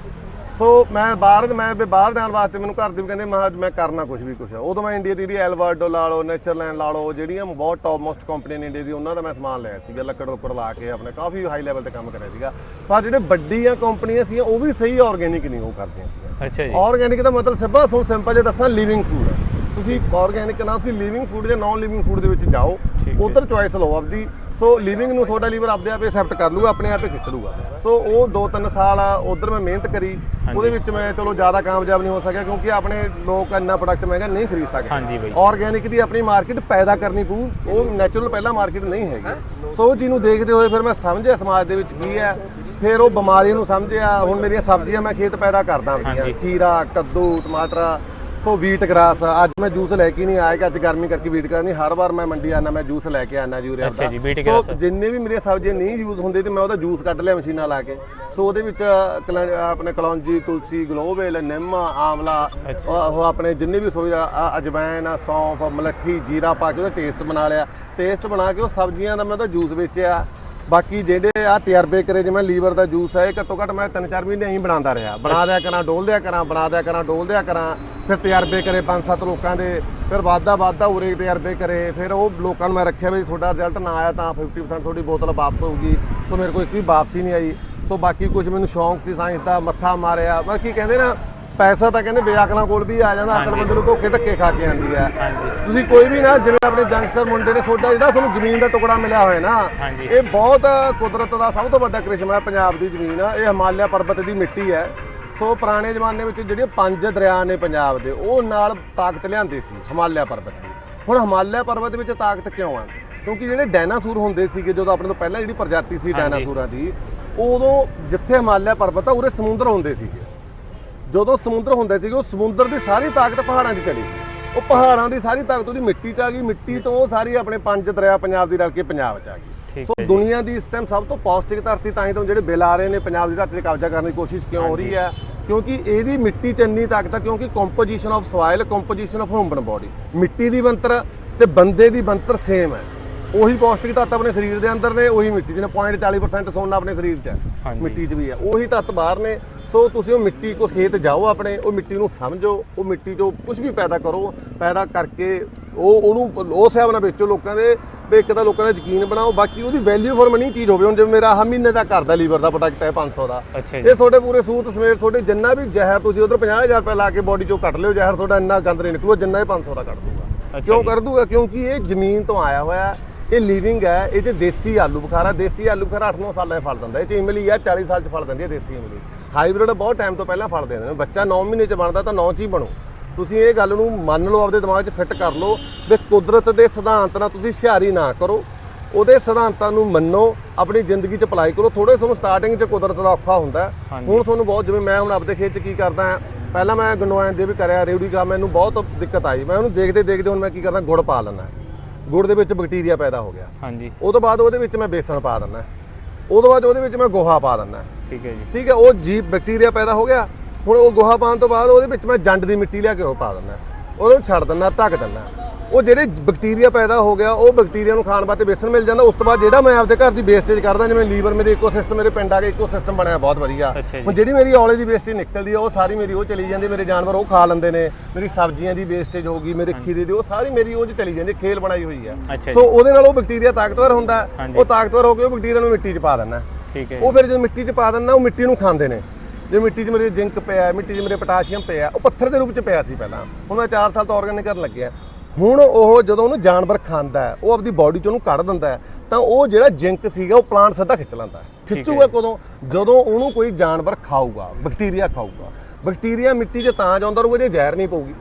ਸੋ ਮੈਂ ਬਾਹਰ ਮੈਂ ਵੀ ਬਾਹਰ ਜਾਣ ਵਾਸਤੇ ਮੈਨੂੰ ਘਰ ਦੇ ਵੀ ਕਹਿੰਦੇ ਮੈਂ ਮੈਂ ਕਰਨਾ ਕੁਝ ਵੀ ਕੁਝ ਉਦੋਂ ਮੈਂ ਇੰਡੀਆ ਦੀ ਜਿਹੜੀ ਐਲਵਰਡੋ ਲਾ ਲਓ ਨੇਚਰਲੈਂਡ ਲਾ ਲਓ ਜਿਹੜੀਆਂ ਬਹੁਤ ਟੌਪ ਮੋਸਟ ਕੰਪਨੀ ਨੇ ਇੰਡੀਆ ਦੀ ਉਹਨਾਂ ਦਾ ਮੈਂ ਸਮਾਨ ਲਿਆ ਸੀਗਾ ਲੱਕੜ ਉੱਕੜ ਲਾ ਕੇ ਆਪਣੇ ਕਾਫੀ ਹਾਈ ਲੈਵਲ ਤੇ ਕੰਮ ਕਰਿਆ ਸੀਗਾ। ਪਰ ਜਿਹੜੇ ਵੱਡੀਆਂ ਕੰਪਨੀਆਂ ਸੀ ਉਹ ਵੀ ਸਹੀ ਆਰਗੇਨਿਕ ਨਹੀਂ ਉਹ ਕਰਦੀਆਂ ਸੀਗੀਆਂ। ਅੱਛਾ ਜੀ। ਆਰਗੇਨਿਕ ਦਾ ਮਤਲਬ ਸਿੱਧਾ ਸੁਣ ਸਿੰਪਲ ਜੇ ਦੱਸਾਂ ਲਿਵਿੰਗ ਫੂਡ ਹੈ ਤੁਸੀਂ ਆਰਗੇਨਿਕ ਨਾ ਤੁਸੀਂ ਲਿਵਿੰਗ ਫੂਡ ਜਾਂ ਨਾਨ ਲਿਵਿੰਗ ਫੂਡ ਦੇ ਵਿੱਚ ਜਾਓ ਹੈ। ਉਧਰ ਚੁਆਇਸ ਲਓ ਆਪਦੀ। ਸੋ ਲਿਵਿੰਗ ਨੂੰ ਤੁਹਾਡਾ ਲੀਵਰ ਆਪਦੇ ਆਪੇ ਐਕਸੈਪਟ ਕਰ ਲੂਗਾ ਆਪਣੇ ਆਪੇ ਖਿੱਚ ਲੂਗਾ। ਸੋ ਉਹ 2-3 ਸਾਲ ਉਧਰ ਮੈਂ ਮਿਹਨਤ ਕਰੀ ਉਹਦੇ ਵਿੱਚ ਮੈਂ ਚਲੋ ਜ਼ਿਆਦਾ ਕਾਮਯਾਬ ਨਹੀਂ ਹੋ ਸਕਿਆ ਕਿਉਂਕਿ ਆਪਣੇ ਲੋਕ ਇੰਨਾ ਪ੍ਰੋਡਕਟ ਮਹਿੰਗਾ ਨਹੀਂ ਖਰੀਦ ਸਕਦੇ। ਹਾਂਜੀ ਬਾਈ। ਆਰਗੇਨਿਕ ਦੀ ਆਪਣੀ ਮਾਰਕੀਟ ਪੈਦਾ ਕਰਨੀ ਪਊ ਉਹ ਨੈਚੁਰਲ ਪਹਿਲਾਂ ਮਾਰਕੀਟ ਨਹੀਂ ਹੈਗੀ। ਸੋ ਉਹ ਚੀਜ਼ ਨੂੰ ਦੇਖਦੇ ਹੋਏ ਫਿਰ ਮੈਂ ਸਮਝਿਆ ਸਮਾਜ ਦੇ ਵਿੱਚ ਕੀ ਹੈ ਫਿਰ ਉਹ ਬਿਮਾਰੀ ਨੂੰ ਸਮਝਿਆ ਹੁਣ ਮੇਰੀਆਂ ਸਬਜ਼ੀਆਂ ਮੈਂ ਖੇਤ ਪੈਦਾ ਕਰਦਾ। ਹੁੰਦੀਆਂ ਖੀਰਾ ਕੱਦੂ ਟਮਾਟਰ ਸੋ ਵੀਟ ਗ੍ਰਾਸ ਅੱਜ ਮੈਂ ਜੂਸ ਲੈ ਕੇ ਨਹੀਂ ਆਇਆ ਕਿ ਅੱਜ ਗਰਮੀ ਕਰਕੇ ਵੀਟ ਗ੍ਰਾਸ ਨਹੀਂ ਹਰ ਵਾਰ ਮੈਂ ਮੰਡੀ ਆਣਾ ਮੈਂ ਜੂਸ ਲੈ ਕੇ ਆਣਾ ਜੀ ਅੱਛਾ ਜੀ, grass। ਜਿੰਨੇ ਵੀ ਮੇਰੀਆਂ ਸਬਜ਼ੀਆਂ ਨਹੀਂ ਯੂਜ਼ ਹੁੰਦੇ ਤੇ ਮੈਂ ਉਹਦਾ ਜੂਸ ਕੱਢ ਲਿਆ ਮਸ਼ੀਨਾਂ ਲਾ ਕੇ। ਸੋ ਉਹਦੇ ਵਿੱਚ ਆਪਣੇ ਕਲੌਂਜੀ ਤੁਲਸੀ ਗਲੋਬਲ ਨਿੰਮ ਆਮਲਾ ਉਹ ਆਪਣੇ ਜਿੰਨੇ ਵੀ ਸੋਈ ਅਜਵਾਇਨ ਸੌਂਫ ਮਲੱਠੀ ਜੀਰਾ ਪਾ ਕੇ ਉਹਦਾ ਟੇਸਟ ਬਣਾ ਲਿਆ। ਟੇਸਟ ਬਣਾ ਕੇ ਉਹ ਸਬਜ਼ੀਆਂ ਦਾ ਮੈਂ ਉਹਦਾ ਜੂਸ ਵੇਚਿਆ। ਬਾਕੀ ਜਿਹੜੇ ਆ ਤਜਰਬੇ ਕਰੇ, ਜਿਵੇਂ ਲੀਵਰ ਦਾ ਜੂਸ ਹੈ, ਇਹ ਘੱਟੋ ਘੱਟ ਮੈਂ 3-4 ਮਹੀਨੇ ਹੀ ਬਣਾਉਂਦਾ ਰਿਹਾ। ਬਣਾ ਦਿਆ ਕਰਾਂ ਡੋਲ ਦਿਆ ਕਰਾਂ, ਬਣਾ ਦਿਆ ਕਰਾਂ ਡੋਲ ਦਿਆ ਕਰਾਂ, ਫਿਰ ਤਜਰਬੇ ਕਰੇ 5-7 ਲੋਕਾਂ ਦੇ, ਫਿਰ ਵਾਧਾ ਵਾਧਾ ਉਰੇ ਤਜਰਬੇ ਕਰੇ, ਫਿਰ ਉਹ ਲੋਕਾਂ ਨੂੰ ਮੈਂ ਰੱਖਿਆ ਵੀ ਤੁਹਾਡਾ ਰਿਜ਼ਲਟ ਨਾ ਆਇਆ ਤਾਂ 50% ਤੁਹਾਡੀ ਬੋਤਲ ਵਾਪਸ ਹੋਊਗੀ, ਸੋ ਮੇਰੇ ਕੋਲ ਇੱਕ ਵੀ ਵਾਪਸੀ ਨਹੀਂ ਆਈ। ਸੋ ਬਾਕੀ ਕੁਝ ਮੈਨੂੰ ਸ਼ੌਂਕ ਸੀ ਸਾਇੰਸ ਦਾ ਮੱਥਾ ਮਾਰਿਆ ਬਾਕੀ ਕਹਿੰਦੇ ਨਾ ਪੈਸਾ ਤਾਂ ਕਹਿੰਦੇ ਬੇਅਕਲਾਂ ਕੋਲ ਵੀ ਆ ਜਾਂਦਾ ਅਕਲ। ਬੰਦੇ ਨੂੰ ਧੋਕੇ ਧੱਕੇ ਖਾ ਕੇ ਆਂਦੀ ਹੈ। ਤੁਸੀਂ ਕੋਈ ਵੀ ਨਾ ਜਿਵੇਂ ਆਪਣੇ ਜੰਗਸਟਰ ਮੁੰਡੇ ਨੇ ਸੋਡਾ ਜਿਹੜਾ ਤੁਹਾਨੂੰ ਜ਼ਮੀਨ ਦਾ ਟੁਕੜਾ ਮਿਲਿਆ ਹੋਇਆ ਨਾ। ਇਹ ਬਹੁਤ ਕੁਦਰਤ ਦਾ ਸਭ ਤੋਂ ਵੱਡਾ ਕ੍ਰਿਸ਼ਮਾ ਹੈ ਪੰਜਾਬ ਦੀ ਜ਼ਮੀਨ। ਆ ਇਹ ਹਿਮਾਲਿਆ ਪਰਬਤ ਦੀ ਮਿੱਟੀ ਹੈ। ਸੋ ਪੁਰਾਣੇ ਜ਼ਮਾਨੇ ਵਿੱਚ ਜਿਹੜੇ ਪੰਜ ਦਰਿਆ ਨੇ ਪੰਜਾਬ ਦੇ ਉਹ ਨਾਲ ਤਾਕਤ ਲਿਆਂਦੇ ਸੀ ਹਿਮਾਲਿਆ ਪਰਬਤ ਦੀ। ਹੁਣ ਹਿਮਾਲਿਆ ਪਰਬਤ ਵਿੱਚ ਤਾਕਤ ਕਿਉਂ ਆ ਕਿਉਂਕਿ ਜਿਹੜੇ ਡਾਇਨਾਸੌਰ ਹੁੰਦੇ ਸੀਗੇ ਜਦੋਂ ਆਪਣੇ ਤੋਂ ਪਹਿਲਾਂ ਜਿਹੜੀ ਪ੍ਰਜਾਤੀ ਸੀ ਡਾਇਨਾਸੌਰਾਂ ਦੀ ਉਦੋਂ ਜਿੱਥੇ ਹਿਮਾਲਿਆ ਪਰਬਤ ਆ ਉਰੇ ਸਮੁੰਦਰ ਹੁੰਦੇ ਸੀਗੇ। ਜਦੋਂ ਸਮੁੰਦਰ ਹੁੰਦੇ ਸੀਗੇ ਉਹ ਸਮੁੰਦਰ ਦੀ ਸਾਰੀ ਤਾਕਤ ਪਹਾੜਾਂ 'ਚ ਚਲੀ। ਉਹ ਪਹਾੜਾਂ ਦੀ ਸਾਰੀ ਤਾਕਤ ਉਹਦੀ ਮਿੱਟੀ 'ਚ ਆ ਗਈ ਮਿੱਟੀ ਤੋਂ ਉਹ ਸਾਰੀ ਆਪਣੇ ਪੰਜ ਦਰਿਆ ਪੰਜਾਬ ਦੀ ਰਲ ਕੇ ਪੰਜਾਬ 'ਚ ਆ ਗਈ। ਸੋ ਹੈ। ਦੁਨੀਆ ਦੀ ਇਸ ਟਾਈਮ ਸਭ ਤੋਂ ਪੌਸ਼ਟਿਕ ਧਰਤੀ ਤਾਂ ਹੀ ਤਾਂ ਜਿਹੜੇ ਬਿੱਲ ਆ ਰਹੇ ਨੇ ਪੰਜਾਬ ਦੀ ਧਰਤੀ ਤੇ ਕਬਜ਼ਾ ਕਰਨ ਦੀ ਕੋਸ਼ਿਸ਼ ਕਿਉਂ ਹੋ ਰਹੀ ਹੈ? ਕਿਉਂਕਿ ਇਹਦੀ ਮਿੱਟੀ 'ਚ ਇੰਨੀ ਤਾਕਤ ਆ ਕਿਉਂਕਿ composition of soil composition of human body ਮਿੱਟੀ ਦੀ ਬਣਤਰ ਤੇ ਬੰਦੇ ਦੀ ਬਣਤਰ ਸੇਮ ਹੈ। ਉਹੀ ਪੌਸ਼ਟਿਕ ਤੱਤ ਆਪਣੇ ਸਰੀਰ ਦੇ ਅੰਦਰ ਨੇ ਉਹੀ ਮਿੱਟੀ 'ਚ ਨੇ 0.40% ਸੋਨਾ ਆਪਣੇ ਸਰੀਰ 'ਚ ਹੈ। ਮਿੱਟੀ 'ਚ ਵੀ ਹੈ। ਉਹੀ ਤੱਤ ਬਾਹਰ ਨੇ। ਸੋ ਤੁਸੀਂ ਉਹ ਮਿੱਟੀ ਕੋ ਖੇਤ ਜਾਓ ਆਪਣੇ ਉਹ ਮਿੱਟੀ ਨੂੰ ਸਮਝੋ ਉਹ ਮਿੱਟੀ 'ਚੋਂ ਕੁਝ ਵੀ ਪੈਦਾ ਕਰੋ ਪੈਦਾ ਕਰਕੇ ਉਹ ਉਹਨੂੰ ਉਸ ਹਿਸਾਬ ਨਾਲ ਵੇਚੋ ਲੋਕਾਂ ਦੇ ਵੀ ਇੱਕ ਤਾਂ ਲੋਕਾਂ ਦਾ ਯਕੀਨ ਬਣਾਓ ਬਾਕੀ ਉਹਦੀ ਵੈਲਿਊ ਫॉर ਮਨੀ ਚੀਜ਼ ਹੋਵੇ। ਹੁਣ ਜਿਵੇਂ ਮੇਰਾ ਆਹ ਮਹੀਨੇ ਦਾ ਘਰ ਦਾ ਲੀਵਰ ਦਾ ਪ੍ਰੋਡਕਟ ਹੈ 500 ਦਾ। ਇਹ ਤੁਹਾਡੇ ਪੂਰੇ ਸੂਤ ਸਮੇਤ ਤੁਹਾਡੇ ਜਿੰਨਾ ਵੀ ਜ਼ਹਿਰ ਤੁਸੀਂ ਉਧਰ 50000 ਰੁਪਏ ਲਾ ਕੇ ਬੋਡੀ 'ਚੋਂ ਕੱਢ ਲਿਓ ਜ਼ਹਿਰ ਤੁਹਾਡਾ ਇੰਨਾ ਗੰਦ ਨਹੀਂ ਨਿਕਲੂਗਾ ਜਿੰਨਾ ਇਹ 500 ਦਾ ਕੱਢ ਦੂਗਾ। ਕਿਉਂ। ਕਰ ਦੂਗਾ? ਕਿਉਂਕਿ ਇਹ ਜ਼ਮੀਨ ਤੋਂ ਆਇਆ ਹੋਇਆ ਹੈ, ਇਹ ਲਿਵਿੰਗ ਹੈ ਇਹ 'ਚ ਦੇਸੀ ਆਲੂ ਬੁਖਾਰਾ ਦੇਸੀ ਆਲੂ ਬੁਖਾਰਾ 8-9 ਸਾਲਾਂ 'ਚ ਫਲ ਦਿੰਦਾ। ਇਹ 'ਚ ਇਮਲੀ ਆ 40 ਸਾਲ 'ਚ ਫਲ ਦਿੰਦੀ ਹੈ ਦੇਸੀ ਇਮਲੀ। ਹਾਈਬ੍ਰਿਡ ਬਹੁਤ ਟਾਈਮ ਤੋਂ ਪਹਿਲਾਂ ਫਲ ਦਿੰਦੇ ਨੇ। ਬੱਚਾ 9 ਮਹੀਨੇ 'ਚ ਬਣਦਾ ਤਾਂ 9 'ਚ ਹੀ ਬਣੋ। ਤੁਸੀਂ ਇਹ ਗੱਲ ਨੂੰ ਮੰਨ ਲਓ ਆਪਦੇ ਦਿਮਾਗ 'ਚ ਫਿੱਟ ਕਰ ਲਓ ਵੀ ਕੁਦਰਤ ਦੇ ਸਿਧਾਂਤ ਨਾਲ ਤੁਸੀਂ ਹੁਸ਼ਿਆਰੀ ਨਾ ਕਰੋ। ਉਹਦੇ ਸਿਧਾਂਤਾਂ ਨੂੰ ਮੰਨੋ ਆਪਣੀ ਜ਼ਿੰਦਗੀ 'ਚ ਅਪਲਾਈ ਕਰੋ। ਥੋੜੇ ਤੁਹਾਨੂੰ ਸਟਾਰਟਿੰਗ 'ਚ ਕੁਦਰਤ ਦਾ ਔਖਾ ਹੁੰਦਾ ਹੈ। ਹੁਣ ਤੁਹਾਨੂੰ ਬਹੁਤ ਜਿਵੇਂ ਮੈਂ ਹੁਣ ਆਪਦੇ ਖੇਤ 'ਚ ਕੀ ਕਰਦਾ ਹਾਂ ਪਹਿਲਾਂ ਮੈਂ ਗੰਡੋਆਂ ਦੇ ਵੀ ਕਰਿਆ ਰੇਵੜੀ ਕਾ ਮੈਨੂੰ ਬਹੁਤ ਦਿੱਕਤ ਆਈ। ਮੈਂ ਉਹਨੂੰ ਦੇਖਦੇ ਦੇਖਦੇ ਹੁਣ ਮੈਂ ਕੀ ਕਰਦਾ ਗੁੜ ਪਾ ਲੈਂਦਾ। ਗੁੜ ਦੇ ਵਿੱਚ ਬੈਕਟੀਰੀਆ ਪੈਦਾ ਹੋ ਗਿਆ। ਹਾਂਜੀ। ਉਹ ਤੋਂ ਬਾਅਦ ਉਹਦੇ ਵਿੱਚ ਮੈਂ ਬੇਸਣ ਪਾ ਦਿੰਦਾ। ਉਹ ਤੋਂ ਬਾਅਦ ਉਹਦੇ ਵਿੱਚ ਮੈਂ ਗੋਹਾ ਪਾ ਦਿੰਦਾ। ਠੀਕ ਹੈ ਜੀ। ਠੀਕ ਹੈ ਉਹ ਜੀਵ ਬੈਕਟੀਰੀਆ ਪੈਦਾ ਹੋ ਗਿਆ। ਹੁਣ ਉਹ ਗੋਹਾ ਪਾਉਣ ਤੋਂ ਬਾਅਦ ਉਹਦੇ ਵਿੱਚ ਮੈਂ ਜੰਡ ਦੀ ਮਿੱਟੀ ਲਿਆ ਕੇ ਉਹ ਪਾ ਦਿੰਦਾ। ਉਹਨੂੰ ਛੱਡ ਦਿੰਦਾ ਢੱਕ ਦਿੰਦਾ। ਉਹ ਜਿਹੜੇ ਬੈਕਟੀਰੀਆ ਪੈਦਾ ਹੋ ਗਿਆ ਉਹ ਬੈਕਟੀਰੀਆ ਨੂੰ ਖਾਣ ਵਾਸਤੇ ਬੇਸਣ ਮਿਲ ਜਾਂਦਾ। ਉਸ ਤੋਂ ਬਾਅਦ ਜਿਹੜਾ ਮੈਂ ਆਪਦੇ ਘਰ ਦੀ ਵੇਸਟੇਜ ਕਰਦਾ ਜਿਵੇਂ ਲੀਵਰ ਮੇਰੇ ਇਕੋਸਿਸਟਮ ਮੇਰੇ ਪਿੰਡ ਆ ਕੇ ਇਕੋਸਿਸਟਮ ਬਣਿਆ ਬਹੁਤ ਵਧੀਆ। ਹੁਣ ਜਿਹੜੀ ਮੇਰੀ ਔਲੇ ਦੀ ਵੇਸਟੇਜ ਨਿਕਲਦੀ ਆ ਉਹ ਸਾਰੀ ਮੇਰੀ ਉਹ ਚਲੀ ਜਾਂਦੀ ਮੇਰੇ ਜਾਨਵਰ ਉਹ ਖਾ ਲੈਂਦੇ ਨੇ ਮੇਰੀ ਸਬਜ਼ੀਆਂ ਦੀ ਵੇਸਟੇਜ ਹੋਊਗੀ ਮੇਰੇ ਖੀਰੇ ਦੀ ਉਹ ਸਾਰੀ ਮੇਰੀ ਉਹ 'ਚ ਚਲੀ ਜਾਂਦੀ ਖੇਲ ਬਣਾਈ ਹੋਈ ਆ। ਸੋ ਉਹਦੇ ਨਾਲ ਉਹ ਬੈਕਟੀਰੀਆ ਤਾਕਤਵਰ ਹੁੰਦਾ ਹੈ। ਉਹ ਤਾਕਤਵਰ ਹੋ ਕੇ ਉਹ ਬੈਕਟੀਰੀਆ ਨੂੰ ਮਿੱਟੀ 'ਚ ਪਾ ਦਿੰਦਾ। ਠੀਕ ਹੈ ਉਹ ਫਿਰ ਜਦੋਂ ਮਿੱਟੀ 'ਚ ਪਾ ਦਿੰਦਾ ਉਹ ਮਿੱਟੀ ਨੂੰ ਖਾਂਦੇ ਨੇ। ਜੇ ਮਿੱਟੀ 'ਚ ਮੇਰੇ ਜ਼ਿੰਕ ਪਿਆ ਮਿੱਟੀ 'ਚ ਮੇਰੇ ਪੋਟਾਸ਼ੀਅਮ ਪਿਆ ਉਹ ਪੱਥਰ ਦੇ ਰੂਪ 'ਚ ਪਿਆ ਸੀ ਪਹਿਲਾਂ। ਹੁਣ ਮੈਂ 4 ਸਾਲ ਤੋਂ ਆਰਗੈਨਿਕ ਕਰਨ ਲੱਗਿਆ। ਹੁਣ ਉਹ ਜਦੋਂ ਉਹਨੂੰ ਜਾਨਵਰ ਖਾਂਦਾ ਉਹ ਆਪਦੀ ਬਾਡੀ 'ਚ ਉਹਨੂੰ ਕੱਢ ਦਿੰਦਾ ਤਾਂ ਉਹ ਜਿਹੜਾ ਜ਼ਿੰਕ ਸੀਗਾ ਉਹ ਪਲਾਂਟ ਸਿੱਧਾ ਖਿੱਚ ਲੈਂਦਾ। ਖਿੱਚੂਗਾ ਕਦੋਂ? ਜਦੋਂ ਉਹਨੂੰ ਕੋਈ ਜਾਨਵਰ ਖਾਊਗਾ ਬੈਕਟੀਰੀਆ ਖਾਊਗਾ। ਬੈਕਟੀਰੀਆ ਮਿੱਟੀ 'ਚ ਤਾਂ ਜਾਂਦਾ ਰਹੂਗਾ ਜੇ ਜ਼ਹਿਰ ਨਹੀਂ ਪਊਗੀ।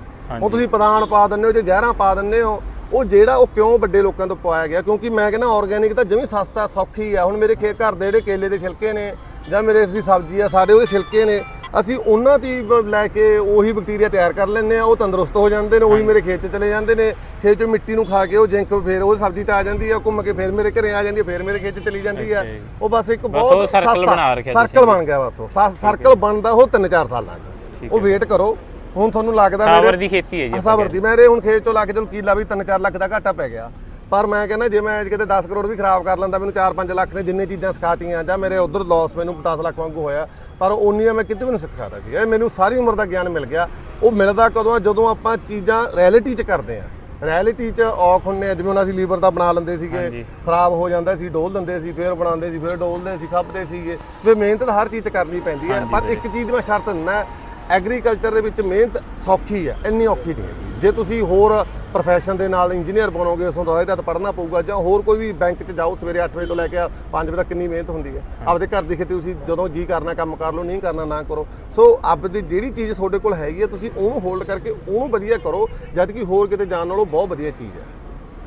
ਉਹ ਤੁਸੀਂ ਪਦਾਨ ਪਾ ਦਿੰਦੇ ਹੋ ਜੇ ਜ਼ਹਿਰਾਂ ਪਾ ਦਿੰਦੇ ਹੋ ਉਹ ਜਿਹੜਾ ਉਹ ਕਿਉਂ ਵੱਡੇ ਲੋਕਾਂ ਤੋਂ ਪਾਇਆ ਗਿਆ? ਕਿਉਂਕਿ ਮੈਂ ਕਹਿੰਦਾ ਆਰਗੈਨਿਕ ਤਾਂ ਜਮੀ ਸਸਤਾ ਸੌਖੀ ਆ। ਹੁਣ ਮੇਰੇ ਖੇ ਘਰ ਦੇ ਜਿਹੜੇ ਕੇਲੇ ਦੇ ਛਿਲਕੇ ਨੇ ਜਾਂ ਮੇਰੇ ਅਸੀਂ ਸਬਜ਼ੀ ਆ ਸਾਡੇ ਉਹਦੇ ਛਿਲਕੇ ਨੇ ਅਸੀਂ ਉਹਨਾਂ ਦੀ ਲੈ ਕੇ ਉਹੀ ਬੈਕਟੀਰੀਆ ਤਿਆਰ ਕਰ ਲੈਂਦੇ ਆ ਉਹ ਤੰਦਰੁਸਤ ਹੋ ਜਾਂਦੇ ਨੇ ਉਹੀ ਮੇਰੇ ਖੇਤ 'ਚ ਚਲੇ ਜਾਂਦੇ ਨੇ ਖੇਤ 'ਚ ਮਿੱਟੀ ਨੂੰ ਖਾ ਕੇ ਉਹ ਜਿੰਕ ਫੇਰ ਉਹ ਸਬਜ਼ੀ 'ਚ ਆ ਜਾਂਦੀ ਆ ਘੁੰਮ ਕੇ ਫੇਰ ਮੇਰੇ ਘਰੇ ਆ ਜਾਂਦੀ ਆ ਫੇਰ ਮੇਰੇ ਖੇਤ 'ਚ ਚਲੀ ਜਾਂਦੀ ਆ। ਉਹ ਬਸ ਇੱਕ ਬਹੁਤ ਸਸਤਾ- ਬਣਾ ਰੱਖਿਆ। ਸਰਕਲ ਬਣ ਗਿਆ ਬਸ ਉਹ। ਸਰਕਲ ਬਣਦਾ ਉਹ 3-4 ਸਾਲਾਂ 'ਚ। ਉਹ ਵੇਟ ਕਰੋ। ਹੁਣ ਤੁਹਾਨੂੰ ਲੱਗਦਾ ਸਾਵਰ ਦੀ ਖੇਤੀ ਹੈ ਜੀ ਅਸਾ ਵਰਦੀ ਮੇਰੇ ਹੁਣ ਖੇਤ ਚੋਂ ਲੱਗ ਚਲ ਕੀਲਾ ਵੀ 3-4 ਲੱਖ ਦਾ ਘਾਟਾ ਪੈ ਗਿਆ। ਪਰ ਮੈਂ ਕਹਿੰਦਾ ਜੇ ਮੈਂ ਕਿਤੇ 10 ਕਰੋੜ ਵੀ ਖਰਾਬ ਕਰ ਲੈਂਦਾ ਮੈਨੂੰ 4-5 ਲੱਖ ਨੇ ਜਿੰਨੇ ਚੀਜ਼ਾਂ ਸਿਖਾਤੀਆਂ ਜਾਂ ਮੇਰੇ ਉਧਰ ਲਾਸ ਮੈਨੂੰ 10 ਲੱਖ ਵਾਂਗੂ ਹੋਇਆ ਪਰ ਉਨੀਆਂ ਮੈਂ ਕਿਤੇ ਵੀ ਨਹੀਂ ਸਿੱਖ ਸਕਦਾ ਸੀ ਇਹ ਮੈਨੂੰ ਸਾਰੀ ਉਮਰ ਦਾ ਗਿਆਨ ਮਿਲ ਗਿਆ। ਉਹ ਮਿਲਦਾ ਕਦੋਂ ਜਦੋਂ ਆਪਾਂ ਚੀਜ਼ਾਂ ਰਿਐਲਿਟੀ 'ਚ ਕਰਦੇ ਆ। ਰਿਐਲਿਟੀ 'ਚ ਔਖ ਹੁੰਨੇ ਆ ਜਿਵੇਂ ਹੁਣ ਅਸੀਂ ਲੀਵਰ ਦਾ ਬਣਾ ਲੈਂਦੇ ਸੀਗੇ। ਖਰਾਬ ਹੋ ਜਾਂਦਾ ਸੀ ਡੋਲ ਦਿੰਦੇ ਸੀ ਫਿਰ ਬਣਾਉਂਦੇ ਸੀ ਫਿਰ ਡੋਲਦੇ ਸੀ ਖੱਪਦੇ ਸੀਗੇ। ਵੀ ਮਿਹਨਤ ਹਰ ਚੀਜ਼ 'ਚ ਕਰਨੀ ਪੈਂਦੀ ਹੈ ਪਰ ਇੱਕ ਚੀਜ਼ ਦੀ ਮੈਂ ਸ਼ਰਤ ਦਿੰਦਾ ਐਗਰੀਕਲਚਰ ਦੇ ਵਿੱਚ ਮਿਹਨਤ ਸੌਖੀ ਹੈ ਇੰਨੀ ਔਖੀ ਨਹੀਂ ਜੇ ਤੁਸੀਂ ਹੋਰ ਪ੍ਰੋਫੈਸ਼ਨ ਦੇ ਨਾਲ ਇੰਜੀਨੀਅਰ ਬਣੋਗੇ ਉਸੋਂ ਤੋਂ ਤਾਂ ਪੜ੍ਹਨਾ ਪਊਗਾ ਜਾਂ ਹੋਰ ਕੋਈ ਵੀ ਬੈਂਕ 'ਚ ਜਾਓ ਸਵੇਰੇ 8 ਵਜੇ ਤੋਂ ਲੈ ਕੇ 5 ਵਜੇ ਤੱਕ ਕਿੰਨੀ ਮਿਹਨਤ ਹੁੰਦੀ ਹੈ। ਆਪਦੇ ਘਰ ਦੀ ਖੇਤੀ ਤੁਸੀਂ ਜਦੋਂ ਜੀ ਕਰਨਾ ਕੰਮ ਕਰ ਲਓ ਨਹੀਂ ਕਰਨਾ ਨਾ ਕਰੋ। ਸੋ ਆਪਦੀ ਜਿਹੜੀ ਚੀਜ਼ ਤੁਹਾਡੇ ਕੋਲ ਹੈਗੀ ਹੈ ਤੁਸੀਂ ਉਹਨੂੰ ਹੋਲਡ ਕਰਕੇ ਉਹਨੂੰ ਵਧੀਆ ਕਰੋ ਜਦ ਕਿ ਹੋਰ ਕਿਤੇ ਜਾਣ ਨਾਲੋਂ ਬਹੁਤ ਵਧੀਆ ਚੀਜ਼ ਹੈ।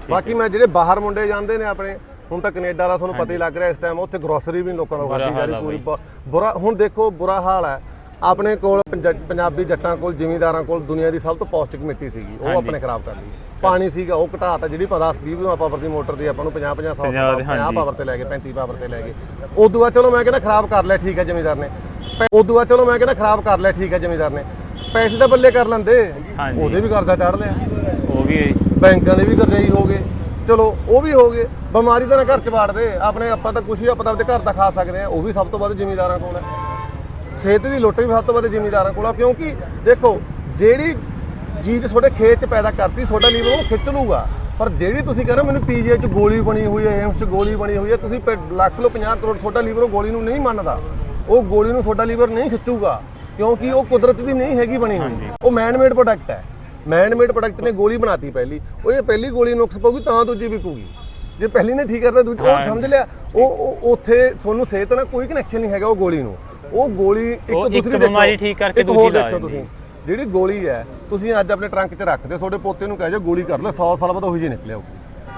ਬਾਕੀ ਮੈਂ ਜਿਹੜੇ ਬਾਹਰ ਮੁੰਡੇ ਜਾਂਦੇ ਨੇ ਆਪਣੇ ਹੁਣ ਤਾਂ ਕੈਨੇਡਾ ਦਾ ਤੁਹਾਨੂੰ ਪਤਾ ਹੀ ਲੱਗ ਰਿਹਾ ਇਸ ਟਾਈਮ ਉੱਥੇ ਗਰੋਸਰੀ ਵੀ ਲੋਕਾਂ ਨੂੰ ਖਾਦੀ ਜਾ ਰਹੀ ਪੂਰੀ ਬੁਰਾ ਹੁਣ ਦੇਖੋ ਬੁਰਾ ਹਾਲ ਹੈ। ਆਪਣੇ ਕੋਲ ਪੰਜ- ਪੰਜਾਬੀ ਜੱਟਾਂ ਕੋਲ ਜ਼ਿਮੀਂਦਾਰਾਂ ਕੋਲ ਦੁਨੀਆ ਦੀ ਸਭ ਤੋਂ ਪੌਸ਼ਟਿਕ ਮਿੱਟੀ ਸੀਗੀ। ਉਹ ਆਪਣੇ ਖਰਾਬ ਕਰ ਲਈ। ਪਾਣੀ ਸੀਗਾ ਉਹ ਘਟਾਤਾ ਜਿਹੜੀ 10 20 ਪਾਵਰ ਦੀ ਮੋਟਰ ਦੀ ਆਪਾਂ ਨੂੰ 50 50 100 ਪੰਜਾਹ ਦੀ, 50 ਹਾਂਜੀ। ਪਾਵਰ ਤੇ ਲੈ ਗਏ 35 ਪਾਵਰ ਤੇ ਲੈ ਗਏ। ਉਦੋਂ ਬਾਅਦ ਚਲੋ ਮੈਂ ਕਹਿੰਦਾ ਖਰਾਬ ਕਰ ਲਿਆ ਠੀਕ ਹੈ ਜ਼ਿਮੀਂਦਾਰ ਨੇ। ਪੈ- ਉਦੋਂ ਬਾਅਦ ਚਲੋ ਮੈਂ ਕਹਿੰਦਾ ਖਰਾਬ ਕਰ ਲਿਆ ਠੀਕ ਹੈ ਜ਼ਿਮੀਂਦਾਰ ਨੇ। ਪੈਸੇ ਤਾਂ ਬੱਲੇ ਕਰ ਲੈਂਦੇ। ਹਾਂਜੀ। ਉਹਦੇ ਵੀ ਕਰਜ਼ਾ ਚੜ ਲਿਆ। ਉਹ ਵੀ ਹੈ ਜੀ। ਬੈਂਕਾਂ ਦੇ ਵੀ ਕਰਜ਼ਈ ਹੋ ਗਏ। ਚਲੋ ਉਹ ਵੀ ਹੋ ਗਏ। ਬਿਮਾਰੀ ਤਾਂ ਨਾ ਘਰ ਚ ਵਾੜਦੇ। ਆਪਣੇ ਆਪਾਂ ਤਾਂ ਕੁਛ ਵੀ ਆਪਾਂ ਤਾਂ ਆਪਣੇ ਘਰ ਦਾ ਖਾ ਸਕਦੇ ਆ ਉਹ ਵੀ ਸਭ ਤੋਂ ਵੱਧ ਜ਼ਿਮੀਂਦਾਰਾਂ ਕੋਲ ਹੈ। ਸਿਹਤ ਦੀ ਲੁੱਟ ਵੀ ਸਭ ਤੋਂ ਵੱਧ ਜ਼ਿਮੀਂਦਾਰਾਂ ਕੋਲ ਆ ਕਿਉਂਕਿ ਦੇਖੋ ਜਿਹੜੀ ਚੀਜ਼ ਤੁਹਾਡੇ ਖੇਤ ਚ ਪੈਦਾ ਕਰਤੀ ਤੁਹਾਡਾ ਲੀਵਰ ਉਹਨੂੰ ਖਿੱਚ ਲੂਗਾ ਪਰ ਜਿਹੜੀ ਤੁਸੀਂ ਕਹਿੰਦੇ ਮੈਨੂੰ ਪੀਜੀਆਈ ਚ ਗੋਲੀ ਬਣੀ ਹੋਈ ਹੈ ਐਮਸ ਚ ਗੋਲੀ ਬਣੀ ਹੋਈ ਹੈ ਤੁਸੀਂ ਲੱਖ ਲੋ 50 ਕਰੋੜ ਤੁਹਾਡਾ ਲੀਵਰ ਉਹ ਗੋਲੀ ਨੂੰ ਨਹੀਂ ਮੰਨਦਾ। ਉਹ ਗੋਲੀ ਨੂੰ ਤੁਹਾਡਾ ਲੀਵਰ ਨਹੀਂ ਖਿੱਚੂਗਾ ਕਿਉਂਕਿ ਉਹ ਕੁਦਰਤ ਦੀ ਨਹੀਂ ਹੈਗੀ ਬਣੀ ਹੋਈ। ਉਹ ਮੈਨ ਮੇਡ ਪ੍ਰੋਡਕਟ ਹੈ। ਮੈਨ ਮੇਡ ਪ੍ਰੋਡਕਟ ਨੇ ਗੋਲੀ ਬਣਾਤੀ ਪਹਿਲੀ। ਉਹ ਇਹ ਪਹਿਲੀ ਗੋਲੀ ਨੁਕਸ ਪਾਉਗੀ ਤਾਂ ਦੂਜੀ ਵਿਕੂਗੀ। ਜੇ ਪਹਿਲੀ ਨੇ ਠੀਕ ਕਰਦਾ ਦੂਜੀ ਉਹ ਸਮਝ ਲਿਆ? ਉਹ ਉਹ ਉੱਥੇ ਤੁਹਾਨੂੰ ਸਿਹਤ ਨਾਲ ਕੋਈ ਕਨੈਕਸ਼ਨ ਨਹੀਂ ਹੈਗਾ ਉਹ ਗੋਲੀ ਨੂੰ। ਉਹ ਗੋਲੀ ਇੱਕ ਉਹ ਇੱਕ ਦੂਸਰੀ ਬਿਮਾਰੀ ਠੀਕ ਕਰਕੇ ਇੱਕ ਹੋਰ ਦੂਜੀ ਲਾ ਦੇਖੋ ਦਿੰਦੀ। ਤੁਸੀਂ ਜਿਹੜੀ ਗੋਲੀ ਹੈ ਤੁਸੀਂ ਅੱਜ ਆਪਣੇ ਟਰੰਕ 'ਚ ਰੱਖਦੇ ਤੁਹਾਡੇ ਪੋਤੇ ਨੂੰ ਕਹਿ ਜਾਓ ਗੋਲੀ ਕਰ ਲਓ 100 ਸਾਲ ਬਾਅਦ ਉਹੀ ਜਿਹੀ ਨਿਕਲਿਆ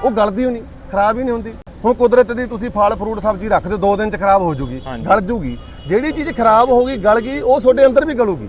ਉਹ। ਗਲਦੀ ਹੋਣੀ ਖਰਾਬ ਹੀ ਨਹੀਂ ਹੁੰਦੀ। ਹੁਣ ਕੁਦਰਤ ਦੀ ਤੁਸੀਂ ਫਲ ਫਰੂਟ ਸਬਜ਼ੀ ਰੱਖਦੇ ਦੋ ਦਿਨ 'ਚ ਖਰਾਬ ਹੋ ਜੂਗੀ ਹਾਂਜੀ। ਗਲ ਜੂਗੀ। ਜਿਹੜੀ ਚੀਜ਼ ਖਰਾਬ ਹੋ ਗਈ ਗਲ ਗਈ ਉਹ ਤੁਹਾਡੇ ਅੰਦਰ ਵੀ ਗਲੂਗੀ।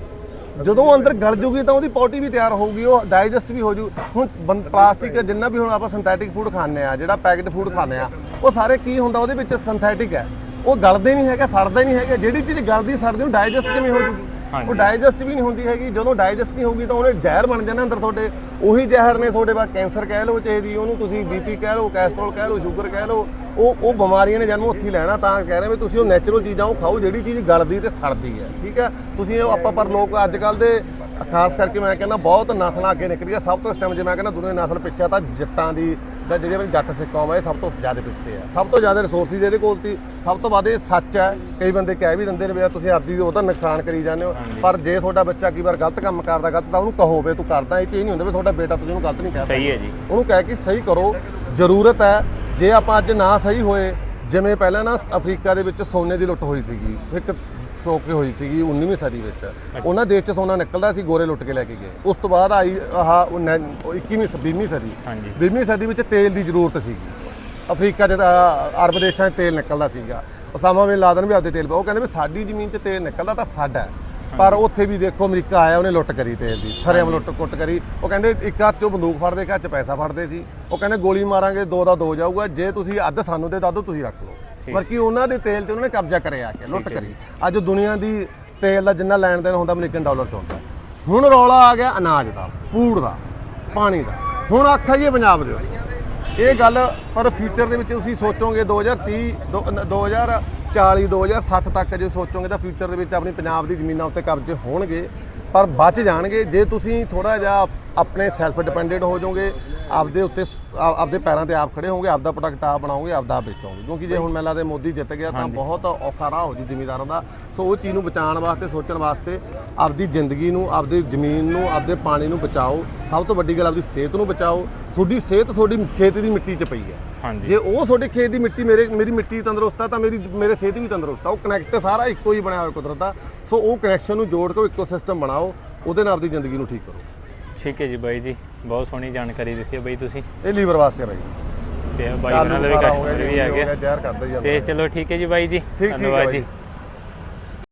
ਜਦੋਂ ਅੰਦਰ ਗਲ ਜੂਗੀ ਤਾਂ ਉਹਦੀ ਪੌਟੀ ਵੀ ਤਿਆਰ ਹੋਊਗੀ ਉਹ ਡਾਈਜੈਸਟ ਵੀ ਹੋ ਜੂ। ਹੁਣ ਬੰ- ਪਲਾਸਟਿਕ ਜਿੰਨਾ ਵੀ ਹੁਣ ਆਪਾਂ ਸਿੰਥੈਟਿਕ ਫੂਡ ਖਾਂਦੇ ਆ ਜਿਹੜਾ ਪੈਕਡ ਫੂਡ ਖਾਂਦੇ ਆ ਉਹ ਸਾਰੇ ਕੀ ਹੁੰਦਾ ਉਹਦੇ ਵਿੱਚ ਸਿੰਥੈਟਿਕ ਹੈ। ਉਹ ਗਲਦੇ ਨਹੀਂ ਹੈਗਾ ਸੜਦਾ ਨਹੀਂ ਹੈਗਾ। ਜਿਹੜੀ ਚੀਜ਼ ਗਲਦੀ ਸੜਦੀ ਉਹ ਡਾਈਜੈਸਟ ਕਿਵੇਂ ਹੋ ਜੂਗੀ? ਉਹ ਡਾਈਜੈਸਟ ਵੀ ਨਹੀਂ ਹੁੰਦੀ ਹੈਗੀ। ਜਦੋਂ ਡਾਈਜੈਸਟ ਨਹੀਂ ਹੋਊਗੀ ਤਾਂ ਉਹਨੇ ਜ਼ਹਿਰ ਬਣ ਜਾਣਾ ਅੰਦਰ ਤੁਹਾਡੇ। ਉਹੀ ਜ਼ਹਿਰ ਨੇ ਤੁਹਾਡੇ ਬਾਅਦ ਕੈਂਸਰ ਕਹਿ ਲਓ ਚਾਹੀਦੀ ਉਹਨੂੰ ਤੁਸੀਂ ਬੀਪੀ ਕਹਿ ਲਓ ਕੈਸਟਰੋਲ ਕਹਿ ਲਓ ਸ਼ੂਗਰ ਕਹਿ ਲਓ। ਉਹ ਉਹ ਬਿਮਾਰੀਆਂ ਨੇ ਜਨਮ ਉੱਥੇ ਲੈਣਾ ਤਾਂ ਕਹਿ ਰਹੇ ਵੀ ਤੁਸੀਂ ਉਹ ਨੈਚੁਰਲ ਚੀਜ਼ਾਂ ਉਹ ਖਾਓ ਜਿਹੜੀ ਚੀਜ਼ ਗਲਦੀ ਤੇ ਸੜਦੀ ਹੈ। ਠੀਕ ਹੈ? ਤੁਸੀਂ ਉਹ ਆਪਾਂ ਪਰ ਲੋਕ ਅੱਜ ਕੱਲ ਦੇ ਖਾਸ ਕਰਕੇ ਮੈਂ ਕਹਿੰਦਾ ਬਹੁਤ ਨਸਲਾਂ ਅੱਗੇ ਨਿਕਲੀਆਂ ਸਭ ਤੋਂ ਇਸ ਟਾਈਮ ਜੇ ਮੈਂ ਕਹਿੰਦਾ ਦੁਨੀਆ ਦੀ ਨਸਲ ਪਿੱਛੇ ਆ ਤਾਂ ਜੱਟਾਂ ਦੀ ਜਾਂ ਜਿਹੜੇ ਆਪਣੇ ਜੱਟ ਸਿੱਖ ਕੌਮ ਹੈ ਇਹ ਸਭ ਤੋਂ ਜ਼ਿਆਦਾ ਪਿੱਛੇ ਆ। ਸਭ ਤੋਂ ਜ਼ਿਆਦਾ ਰਿਸੋਰਸਿਸ ਇਹਦੇ ਕੋਲ ਸੀ। ਸਭ ਤੋਂ ਵੱਧ ਇਹ ਸੱਚ ਹੈ ਕਈ ਬੰਦੇ ਕਹਿ ਵੀ ਦਿੰਦੇ ਨੇ ਵੀ ਯਾਰ ਤੁਸੀਂ ਆਪਦੀ ਉਹਦਾ ਨੁਕਸਾਨ ਕਰੀ ਜਾਂਦੇ ਹੋ। ਪਰ ਜੇ ਤੁਹਾਡਾ ਬੱਚਾ ਕਈ ਵਾਰ ਗਲਤ ਕੰਮ ਕਰਦਾ ਗਲਤ ਤਾਂ ਉਹਨੂੰ ਕਹੋ ਵੀ ਤੂੰ ਕਰਦਾ। ਇਹ ਚੀਜ਼ ਨਹੀਂ ਹੁੰਦਾ ਵੀ ਤੁਹਾਡਾ ਬੇਟਾ ਤੁਸੀਂ ਉਹਨੂੰ ਗਲਤ ਨਹੀਂ ਕਹਿ ਸਕਦਾ ਸਹੀ ਹੈ ਜੀ। ਉਹਨੂੰ ਕਹਿ ਕੇ ਸਹੀ ਕਰੋ। ਜ਼ਰੂਰਤ ਹੈ। ਜੇ ਆਪਾਂ ਅੱਜ ਨਾ ਸਹੀ ਹੋਏ ਜਿਵੇਂ ਪਹਿਲਾਂ ਨਾ ਅਫਰੀਕਾ ਦੇ ਵਿੱਚ ਸੋਨੇ ਦੀ ਲੁੱਟ ਹੋਈ ਸੀਗੀ। ਇੱਕ ਟੋਕੇ ਹੋਈ ਸੀਗੀ 19ਵੀਂ ਸਦੀ ਵਿੱਚ। ਉਹਨਾਂ ਦੇਸ਼ 'ਚ ਸੋਨਾ ਨਿਕਲਦਾ ਸੀ ਗੋਰੇ ਲੁੱਟ ਕੇ ਲੈ ਕੇ ਗਏ। ਉਸ ਤੋਂ ਬਾਅਦ ਆਈ ਆਹ ਉਹ ਨੈ- ਉਹ 21ਵੀਂ 20ਵੀਂ ਸਦੀ। ਹਾਂਜੀ। 20ਵੀਂ ਸਦੀ ਵਿੱਚ ਤੇਲ ਦੀ ਜ਼ਰੂਰਤ ਸੀਗੀ। ਅਫਰੀਕਾ ਦੇ ਅਰਬ ਦੇਸ਼ਾਂ 'ਚ ਤੇਲ ਨਿਕਲਦਾ ਸੀਗਾ। ਉਸਾਮਾ ਬਿਨ ਲਾਦਨ ਵੀ ਆਪਦੇ ਤੇਲ ਉਹ ਕਹਿੰਦੇ ਵੀ ਸਾਡੀ ਜ਼ਮੀਨ 'ਚ ਤੇਲ ਨਿਕਲਦਾ ਤਾਂ ਸਾਡਾ ਪਰ ਉੱਥੇ ਵੀ ਦੇਖੋ ਅਮਰੀਕਾ ਆਇਆ ਉਹਨੇ ਲੁੱਟ ਕਰੀ ਤੇਲ ਦੀ। ਸਰੇਆਮ ਲੁੱਟ ਕੁੱਟ ਕਰੀ। ਉਹ ਕਹਿੰਦੇ ਇੱਕ ਹੱਥ 'ਚੋਂ ਬੰਦੂਕ ਫੜਦੇ ਇੱਕ ਹੱਥ 'ਚ ਪੈਸਾ ਫੜਦੇ ਸੀ। ਉਹ ਕਹਿੰਦੇ ਗੋਲੀ ਮਾਰਾਂਗੇ ਦੋ ਦਾ ਦੋ ਜਾਊਗਾ। ਜੇ ਤੁਸੀਂ ਅੱਧ ਸਾਨੂੰ ਦੇ ਦਾਦੋ ਤੁਸੀਂ ਰੱਖ ਲਓ। ਬਲਕਿ ਉਹਨਾਂ ਦੇ ਤੇਲ ਤੇ ਉਹਨਾਂ ਨੇ ਕਬਜ਼ਾ ਕਰਿਆ ਕੇ ਲੁੱਟ ਕਰੀ। ਅੱਜ ਦੁਨੀਆ ਦੀ ਤੇਲ ਦਾ ਜਿੰਨਾ ਲੈਣ ਦੇਣ ਹੁੰਦਾ ਅਮਰੀਕਨ ਡਾਲਰ 'ਚ ਹੁੰਦਾ। ਹੁਣ ਰੌਲਾ ਆ ਗਿਆ ਅਨਾਜ ਦਾ ਫੂਡ ਦਾ ਪਾਣੀ ਦਾ। ਹੁਣ ਆਖਾ ਜੀ ਪੰਜਾਬ ਦੇ ਇਹ ਗੱਲ ਪਰ ਫਿਊਚਰ ਦੇ ਵਿੱਚ ਤੁਸੀਂ ਸੋਚੋਗੇ 2030 ਦੋ- ਨ- 2040 2060 ਤੱਕ ਜੇ ਸੋਚੋਗੇ ਤਾਂ ਫਿਊਚਰ ਦੇ ਵਿੱਚ ਆਪਣੀ ਪੰਜਾਬ ਦੀ ਜ਼ਮੀਨਾਂ ਉੱਤੇ ਕਬਜ਼ੇ ਹੋਣਗੇ ਪਰ ਬਚ ਜਾਣਗੇ। ਜੇ ਤੁਸੀਂ ਥੋੜਾ ਜਿਹਾ ਆਪਣੇ ਸੈਲਫ ਡਿਪੈਂਡੈਂਟ ਹੋ ਜਾਓਗੇ ਆਪਦੇ ਉੱਤੇ ਸ- ਆ- ਆਪਦੇ ਪੈਰਾਂ ਤੇ ਆਪ ਖੜੇ ਹੋਵੋਗੇ ਆਪਦਾ ਪ੍ਰੋਡਕਟ ਆਪ ਬਣਾਓਗੇ ਆਪਦਾ ਆਪ ਵੇਚੋਗੇ। ਕਿਉਂਕਿ ਜੇ ਹੁਣ ਮੈਨੂੰ ਲੱਗਦਾ ਮੋਦੀ ਜਿੱਤ ਗਿਆ ਤਾਂ ਬਹੁਤ ਔਖਾ ਰਾਹ ਹੋ ਜੀ ਜ਼ਿਮੀਦਾਰਾਂ ਦਾ। ਸੋ ਉਹ ਚੀਜ਼ ਨੂੰ ਬਚਾਉਣ ਵਾਸਤੇ ਸੋਚਣ ਵਾਸਤੇ ਆਪਦੀ ਜ਼ਿੰਦਗੀ ਨੂੰ ਆਪਦੀ ਜ਼ਮੀਨ ਨੂੰ ਆਪਦੇ ਪਾਣੀ ਨੂੰ ਬਚਾਓ। ਸਭ ਤੋਂ ਵੱਡੀ ਗੱਲ ਆਪਦੀ ਸਿਹਤ ਨੂੰ ਬਚਾਓ। ਤੁਹਾਡੀ ਸਿਹਤ ਤੁਹਾਡੀ ਖੇਤ ਦੀ ਮਿੱਟੀ 'ਚ ਪਈ ਹੈ। ਹਾਂਜੀ। ਜੇ ਉਹ ਤੁਹਾਡੇ ਖੇਤ ਦੀ ਮਿੱਟੀ ਮੇਰੇ ਮੇਰੀ ਮਿੱਟੀ ਤੰਦਰੁਸਤ ਆ ਤਾਂ ਮੇਰੀ ਮੇਰੇ ਸਿਹਤ ਵੀ ਤੰਦਰੁਸਤ ਆ। ਉਹ ਕਨੈਕਟ ਸਾਰਾ ਇੱਕੋ ਹੀ ਬਣਿਆ ਹੋਇਆ ਕੁਦਰਤ ਦਾ। ਸੋ ਉਹ ਕਨੈਕਸ਼ਨ ਨੂੰ ਜੋੜ ਕੇ ਇਕੋਸਿਸਟਮ ਬਣਾਓ। ਉਹਦੇ ਨਾਲ ਆਪਦੀ ਜ਼ਿੰਦਗੀ ਨੂੰ ਠੀਕ ਕਰੋ। ਠੀਕ ਹੈ ਜੀ ਬਾਈ ਜੀ ਬਹੁਤ ਸੋਹਣੀ ਜਾਣਕਾਰੀ ਦਿੱਤੀ ਹੈ ਬਾਈ ਤੁਸੀਂ। ਇਹ ਲੀਵਰ ਵਾਸਤੇ ਬਾਈ। ਤੇ ਬਾਈ ਨਾਲ ਵੀ ਵੀ ਆ ਗਿਆ। ਜ਼ਹਿਰ ਕਰਦਾ ਤੇ ਚਲੋ ਠੀਕ ਹੈ ਜੀ ਬਾਈ ਜੀ ਧੰਨਵਾਦ ਜੀ।